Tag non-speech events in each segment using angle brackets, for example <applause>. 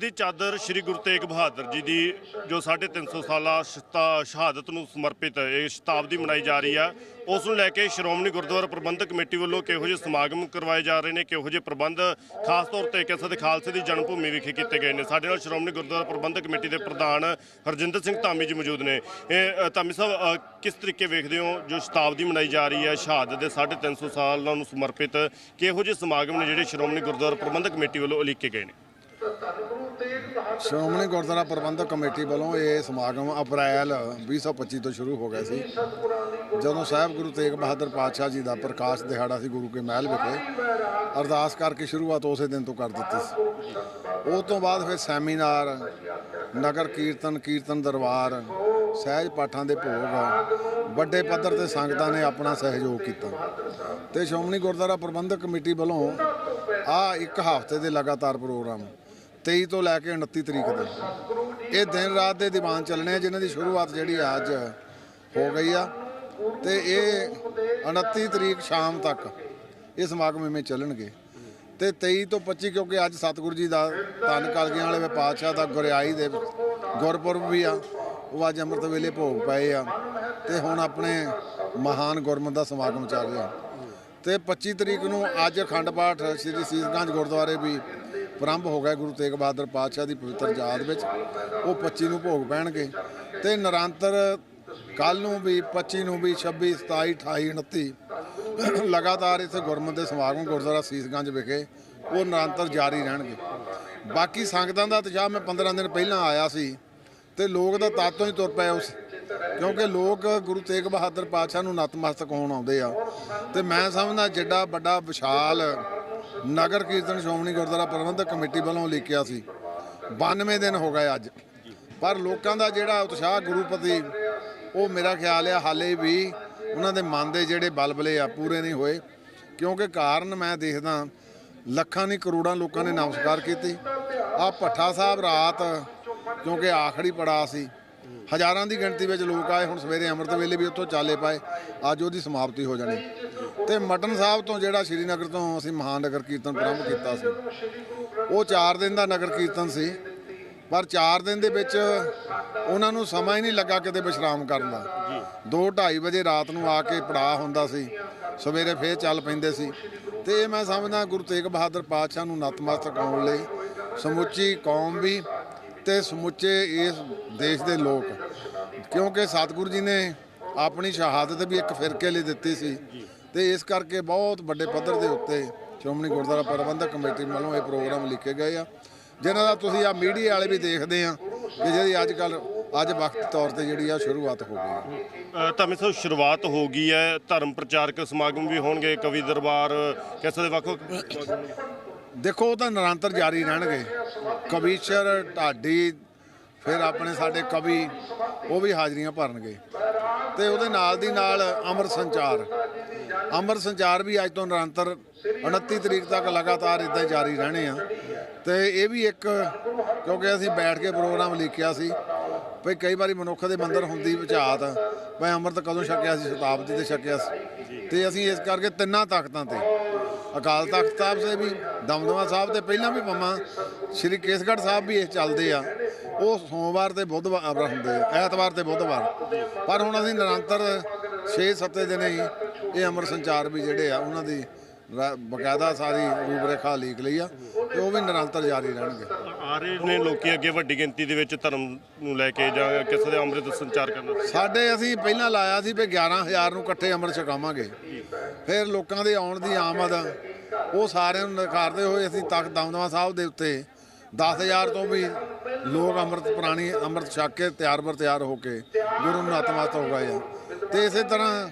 ਦੀ ਚਾਦਰ ਸ੍ਰੀ ਗੁਰੂ ਤੇਗ ਬਹਾਦਰ ਜੀ ਦੀ, ਜੋ 350 ਸਾਲਾ ਸ਼ਤਾ- ਸ਼ਹਾਦਤ ਨੂੰ ਸਮਰਪਿਤ ਇਹ ਸ਼ਤਾਬਦੀ ਮਨਾਈ ਜਾ ਰਹੀ ਆ, ਉਸ ਨੂੰ ਲੈ ਕੇ ਸ਼੍ਰੋਮਣੀ ਗੁਰਦੁਆਰਾ ਪ੍ਰਬੰਧਕ ਕਮੇਟੀ ਵੱਲੋਂ ਕਿਹੋ ਜਿਹੇ ਸਮਾਗਮ ਕਰਵਾਏ ਜਾ ਰਹੇ ਨੇ, ਕਿਹੋ ਜਿਹੇ ਪ੍ਰਬੰਧ, ਖਾਸ ਤੌਰ ਤੇ ਕਿਸੇ ਖਾਲਸੇ ਦੀ ਜਨਮ ਭੂਮੀ ਵਿਖੇ ਕੀਤੇ ਗਏ ਨੇ। ਸਾਡੇ ਨਾਲ ਸ਼੍ਰੋਮਣੀ ਗੁਰਦੁਆਰਾ ਪ੍ਰਬੰਧਕ ਕਮੇਟੀ ਦੇ ਪ੍ਰਧਾਨ ਹਰਜਿੰਦਰ ਸਿੰਘ ਧਾਮੀ ਜੀ ਮੌਜੂਦ ਨੇ। ਇਹ ਧਾਮੀ ਸਾਹਿਬ ਕਿਸ ਤਰੀਕੇ ਵੇਖਦੇ ਹੋ ਜੋ ਸ਼ਤਾਬਦੀ ਮਨਾਈ ਜਾ ਰਹੀ ਹੈ, ਸ਼ਹਾਦਤ ਦੇ 350 ਸਾਲਾਂ ਨੂੰ ਸਮਰਪਿਤ ਕਿਹੋ ਜਿਹੇ ਸਮਾਗਮ ਨੇ ਜਿਹੜੇ ਸ਼੍ਰੋਮਣੀ ਗੁਰਦੁਆਰਾ ਪ੍ਰਬੰਧਕ ਕਮੇਟੀ ਵੱਲੋਂ ਉਲੀਕੇ ਗਏ ਨੇ? ਸ਼੍ਰੋਮਣੀ ਗੁਰਦੁਆਰਾ ਪ੍ਰਬੰਧਕ ਕਮੇਟੀ ਵੱਲੋਂ ਇਹ ਸਮਾਗਮ ਅਪ੍ਰੈਲ 2025 ਤੋਂ ਸ਼ੁਰੂ ਹੋ ਗਿਆ ਸੀ, ਜਦੋਂ ਸਾਹਿਬ ਗੁਰੂ ਤੇਗ ਬਹਾਦਰ ਪਾਤਸ਼ਾਹ ਜੀ ਦਾ ਪ੍ਰਕਾਸ਼ ਦਿਹਾੜਾ ਸੀ ਗੁਰੂ ਕੇ ਮਹਿਲ ਵਿਖੇ। ਅਰਦਾਸ ਕਰਕੇ ਸ਼ੁਰੂਆਤ ਉਸੇ ਦਿਨ ਤੋਂ ਕਰ ਦਿੱਤੀ ਸੀ। ਉਸ ਤੋਂ ਬਾਅਦ ਫਿਰ ਸੈਮੀਨਾਰ, ਨਗਰ ਕੀਰਤਨ ਕੀਰਤਨ ਦਰਬਾਰ, ਸਹਿਜ ਪਾਠਾਂ ਦੇ ਭੋਗ, ਵੱਡੇ ਪੱਧਰ ਤੇ ਸੰਗਤਾਂ ਨੇ ਆਪਣਾ ਸਹਿਯੋਗ ਕੀਤਾ ਤੇ ਸ਼੍ਰੋਮਣੀ ਗੁਰਦੁਆਰਾ ਪ੍ਰਬੰਧਕ ਕਮੇਟੀ ਵੱਲੋਂ ਆ ਇੱਕ ਹਫ਼ਤੇ ਦੇ ਲਗਾਤਾਰ ਪ੍ਰੋਗਰਾਮ 23 ਤੋਂ ਲੈ ਕੇ 29 ਤਰੀਕ ਦੇ ਇਹ ਦਿਨ ਰਾਤ ਦੇ ਦੀਵਾਨ ਚੱਲਣੇ ਆ, ਜਿਨ੍ਹਾਂ ਦੀ ਸ਼ੁਰੂਆਤ ਜਿਹੜੀ ਆ ਅੱਜ ਹੋ ਗਈ ਆ। ਤੇ ਇਹ 29 ਤਰੀਕ ਸ਼ਾਮ ਤੱਕ ਇਹ ਸਮਾਗਮ ਇਵੇਂ ਚੱਲਣਗੇ। ਤੇ 23 ਤੋਂ 25 ਕਿਉਂਕਿ ਅੱਜ ਸਤਿਗੁਰੂ ਜੀ ਦਾ ਧੰਨ ਕਲਗੀਆਂ ਵਾਲੇ ਪਾਤਸ਼ਾਹ ਦਾ ਗੁਰਿਆਈ ਦੇ ਗੁਰਪੁਰਬ ਵੀ ਆ, ਉਹ ਅੱਜ ਅੰਮ੍ਰਿਤ ਵੇਲੇ ਭੋਗ ਪਏ ਆ। ਤੇ ਹੁਣ ਆਪਣੇ ਮਹਾਨ ਗੁਰਮਤ ਦਾ ਸਮਾਗਮ ਚੱਲ ਰਿਹਾ। ਤੇ 25 ਤਰੀਕ ਨੂੰ ਅੱਜ ਅਖੰਡ ਪਾਠ ਸ੍ਰੀ ਸੀਸਗੰਜ ਗੁਰਦੁਆਰੇ ਵੀ ਪ੍ਰਾਰੰਭ ਹੋ ਗਿਆ ਗੁਰੂ ਤੇਗ ਬਹਾਦਰ ਪਾਤਸ਼ਾਹ ਦੀ ਪਵਿੱਤਰ ਯਾਦ ਵਿੱਚ। ਉਹ 25 ਨੂੰ ਭੋਗ ਪੈਣਗੇ। ਤੇ ਨਿਰੰਤਰ ਕੱਲ ਨੂੰ ਵੀ 25 ਨੂੰ ਵੀ 26 27 28 29 ਲਗਾਤਾਰ ਇਸ ਗੁਰਮਤਿ ਦੇ ਸਮਾਗਮ ਗੁਰਦੁਆਰਾ ਸੀਸਗੰਜ ਵਿਖੇ ਉਹ ਨਿਰੰਤਰ ਜਾਰੀ ਰਹਿਣਗੇ। ਬਾਕੀ ਸੰਗਤਾਂ ਦਾ ਉਤਸ਼ਾਹ ਮੈਂ 15 ਦਿਨ ਪਹਿਲਾਂ ਆਇਆ ਸੀ ਤੇ ਲੋਕ ਦਾ ਤਾਤੋਂ ਹੀ ਤੁਰ ਪਏ ਉਸ ਕਿਉਂਕਿ ਲੋਕ ਗੁਰੂ ਤੇਗ ਬਹਾਦਰ ਪਾਤਸ਼ਾਹ ਨੂੰ ਨਤਮਸਤਕ ਹੋਣ ਆਉਂਦੇ ਆ। ਤੇ ਮੈਂ ਸਮਝਦਾ ਜਿੱਡਾ ਵੱਡਾ ਵਿਸ਼ਾਲ ਨਗਰ ਕੀਰਤਨ ਸ਼੍ਰੋਮਣੀ ਗੁਰਦੁਆਰਾ ਪ੍ਰਬੰਧਕ ਕਮੇਟੀ ਵੱਲੋਂ ਲਿਖਿਆ ਸੀ। 92 ਦਿਨ ਹੋ ਗਏ ਅੱਜ। ਪਰ ਲੋਕਾਂ ਦਾ ਜਿਹੜਾ ਉਤਸ਼ਾਹ ਗੁਰੂ ਪ੍ਰਤੀ, ਉਹ ਮੇਰਾ ਖਿਆਲ ਆ, ਹਾਲੇ ਵੀ ਉਹਨਾਂ ਦੇ ਮਨ ਦੇ ਜਿਹੜੇ ਬਲਬਲੇ ਆ, ਪੂਰੇ ਨਹੀਂ ਹੋਏ। ਕਿਉਂਕਿ ਕਾਰਨ ਮੈਂ ਦੇਖਦਾ, ਲੱਖਾਂ ਨਹੀਂ ਕਰੋੜਾਂ ਲੋਕਾਂ ਨੇ ਨਮਸਕਾਰ ਕੀਤੀ। ਆ ਭੱਠਾ ਸਾਹਿਬ ਰਾਤ, ਕਿਉਂਕਿ ਆਖਰੀ ਪੜਾ ਸੀ। ਹਜ਼ਾਰਾਂ ਦੀ ਗਿਣਤੀ ਵਿੱਚ ਲੋਕ ਆਏ, ਹੁਣ ਸਵੇਰੇ ਅੰਮ੍ਰਿਤ ਵੇਲੇ ਵੀ ਉੱਥੋਂ ਚਾਲੇ ਪਾਏ। ਅੱਜ ਉਹਦੀ ਸਮਾਪਤੀ ਹੋ ਜਾਣੀ। ਤੇ ਮਟਨ ਸਾਹਿਬ ਤੋਂ ਜਿਹੜਾ ਸ਼੍ਰੀਨਗਰ ਤੋਂ ਅਸੀਂ ਮਹਾਨਗਰ ਕੀਰਤਨ ਪ੍ਰਾਰੰਭ ਕੀਤਾ ਸੀ। ਉਹ 4 ਦਿਨ ਦਾ ਨਗਰ ਕੀਰਤਨ ਸੀ, ਪਰ 4 ਦਿਨ ਦੇ ਵਿੱਚ ਉਹਨਾਂ ਨੂੰ ਸਮਾਂ ਹੀ ਨਹੀਂ ਲੱਗਾ ਕਿਤੇ ਵਿਸ਼ਰਾਮ ਕਰਨ ਦਾ। 2:30 ਵਜੇ ਰਾਤ ਨੂੰ ਆ ਕੇ ਪੜਾਅ ਹੁੰਦਾ ਸੀ, ਸਵੇਰੇ ਫੇਰ ਚੱਲ ਪੈਂਦੇ ਸੀ। ਤੇ ਇਹ ਮੈਂ ਸਮਝਦਾ ਗੁਰੂ ਤੇਗ ਬਹਾਦਰ ਪਾਤਸ਼ਾਹ ਨੂੰ ਨਤਮਸਤਕ ਹੋਣ ਲਈ ਸਮੁੱਚੀ ਕੌਮ ਵੀ ਤੇ ਸਮੁੱਚੇ ਇਸ ਦੇਸ਼ ਦੇ ਲੋਕ। ਕਿਉਂਕਿ ਸਤਿਗੁਰੂ ਜੀ ਨੇ ਆਪਣੀ ਸ਼ਹਾਦਤ ਵੀ ਇੱਕ ਫਿਰਕੇ ਲਈ ਦਿੱਤੀ ਸੀ। ਤੇ ਇਸ ਕਰਕੇ ਬਹੁਤ ਵੱਡੇ ਪੱਧਰ ਦੇ ਉੱਤੇ ਸ਼੍ਰੋਮਣੀ ਗੁਰਦੁਆਰਾ ਪ੍ਰਬੰਧਕ ਕਮੇਟੀ ਵੱਲੋਂ ਇਹ ਪ੍ਰੋਗਰਾਮ ਲਿਖੇ ਗਏ ਆ। ਜਿਨ੍ਹਾਂ ਦਾ ਤੁਸੀਂ ਆ ਮੀਡੀਆ ਵਾਲੇ ਵੀ ਦੇਖਦੇ ਆ ਕਿ ਜਿਹੜੀ ਅੱਜ ਕੱਲ ਅੱਜ ਵਕਤ ਤੌਰ ਤੇ ਜਿਹੜੀ ਆ ਸ਼ੁਰੂਆਤ ਹੋ ਗਈ ਧਾਮੀ ਸਾਹਿਬ ਸ਼ੁਰੂਆਤ ਹੋ ਗਈ ਹੈ ਧਰਮ ਪ੍ਰਚਾਰਕ ਸਮਾਗਮ ਵੀ ਹੋਣਗੇ ਕਵੀ ਦਰਬਾਰ ਕਿਸੇ ਦੇ ਵੱਖ। <coughs> ਦੇਖੋ ਉਹ ਤਾਂ ਨਿਰੰਤਰ ਜਾਰੀ ਰਹਿਣਗੇ। ਕਵੀਸ਼ਰ ਢਾਡੀ ਫਿਰ ਆਪਣੇ ਸਾਡੇ ਕਵੀ ਉਹ ਵੀ ਹਾਜ਼ਰੀਆਂ ਭਰਨਗੇ। ਤੇ ਉਹਦੇ ਨਾਲ ਦੀ ਨਾਲ ਅਮਰ ਸੰਚਾਰ। ਅਮਰ ਸੰਚਾਰ ਵੀ ਅੱਜ ਤੋਂ ਨਿਰੰਤਰ 29 ਤਰੀਕ ਤੱਕ ਲਗਾਤਾਰ ਇਦਾਂ ਜਾਰੀ ਰਹਿਣੇ ਆ। ਤੇ ਇਹ ਵੀ ਇੱਕ, ਕਿਉਂਕਿ ਅਸੀਂ ਬੈਠ ਕੇ ਪ੍ਰੋਗਰਾਮ ਲਿਖਿਆ ਸੀ ਭਈ ਕਈ ਵਾਰੀ ਮਨੁੱਖ ਦੇ ਮੰਦਰ ਹੁੰਦੀ ਵਿਚਾਤ ਭਈ ਅੰਮ੍ਰਿਤ ਕਦੋਂ ਛਕਿਆ ਸੀ, ਸ਼ਤਾਬਦੀ ਤੇ ਛਕਿਆ ਸੀ। ਤੇ ਅਸੀਂ ਇਸ ਕਰਕੇ ਤਿੰਨਾਂ ਤਖਤਾਂ ਤੇ, ਅਕਾਲ ਤਖਤ ਸਾਹਿਬ ਸੇ ਵੀ, ਦਮਦਮਾ ਸਾਹਿਬ ਤੇ ਪਹਿਲਾਂ ਵੀ ਪੰਮਾ, ਸ਼੍ਰੀ ਕੇਸਗੜ੍ਹ ਸਾਹਿਬ ਵੀ ਇਹ ਚੱਲਦੇ ਆ। ਉਹ ਸੋਮਵਾਰ ਤੇ ਬੁੱਧਵਾਰ ਹੁੰਦੇ ਆ, ਐਤਵਾਰ ਤੇ ਬੁੱਧਵਾਰ। ਪਰ ਹੁਣ ਅਸੀਂ ਨਿਰੰਤਰ 6-7 ਦਿਨ ਹੀ ਇਹ ਅਮਰ ਸੰਚਾਰ ਵੀ ਜਿਹੜੇ ਆ ਉਹਨਾਂ ਦੀ ਬਕਾਇਦਾ ਸਾਰੀ ਰੂਪਰੇਖਾ ਲੀਕ ਲਈ ਆ ਤੇ ਉਹ ਵੀ ਨਿਰੰਤਰ ਜਾਰੀ ਰਹਿਣਗੇ। ਆ ਰਹੇ ਨੇ ਲੋਕੀ ਅੱਗੇ ਵੱਡੀ ਗਿਣਤੀ ਦੇ ਵਿੱਚ ਧਰਮ ਨੂੰ ਲੈ ਕੇ ਜਾਂ ਕਿਸੇ ਦੇ ਅੰਮ੍ਰਿਤ ਸੰਚਾਰ ਕਰਨਾ ਸਾਡੇ ਅਸੀਂ ਪਹਿਲਾਂ ਲਾਇਆ ਸੀ ਵੀ 11000 ਨੂੰ ਇਕੱਠੇ ਅੰਮ੍ਰਿਤ ਛਕਾਵਾਂਗੇ। ਫਿਰ ਲੋਕਾਂ ਦੇ ਆਉਣ ਦੀ ਆਮਦ ਉਹ ਸਾਰਿਆਂ ਨੂੰ ਨਕਾਰਦੇ ਹੋਏ ਅਸੀਂ ਤਖਤ ਦਮਦਮਾ ਸਾਹਿਬ ਦੇ ਉੱਤੇ 10000 ਤੋਂ ਵੀ ਲੋਕ ਅੰਮ੍ਰਿਤ ਪ੍ਰਾਣੀ ਅੰਮ੍ਰਿਤ ਛਕ ਕੇ ਤਿਆਰ ਬਰ ਤਿਆਰ ਹੋ ਕੇ ਗੁਰੂ ਨੂੰ ਨਤਮਸਤਕ ਹੋ ਗਏ ਤੇ ਇਸੇ ਤਰ੍ਹਾਂ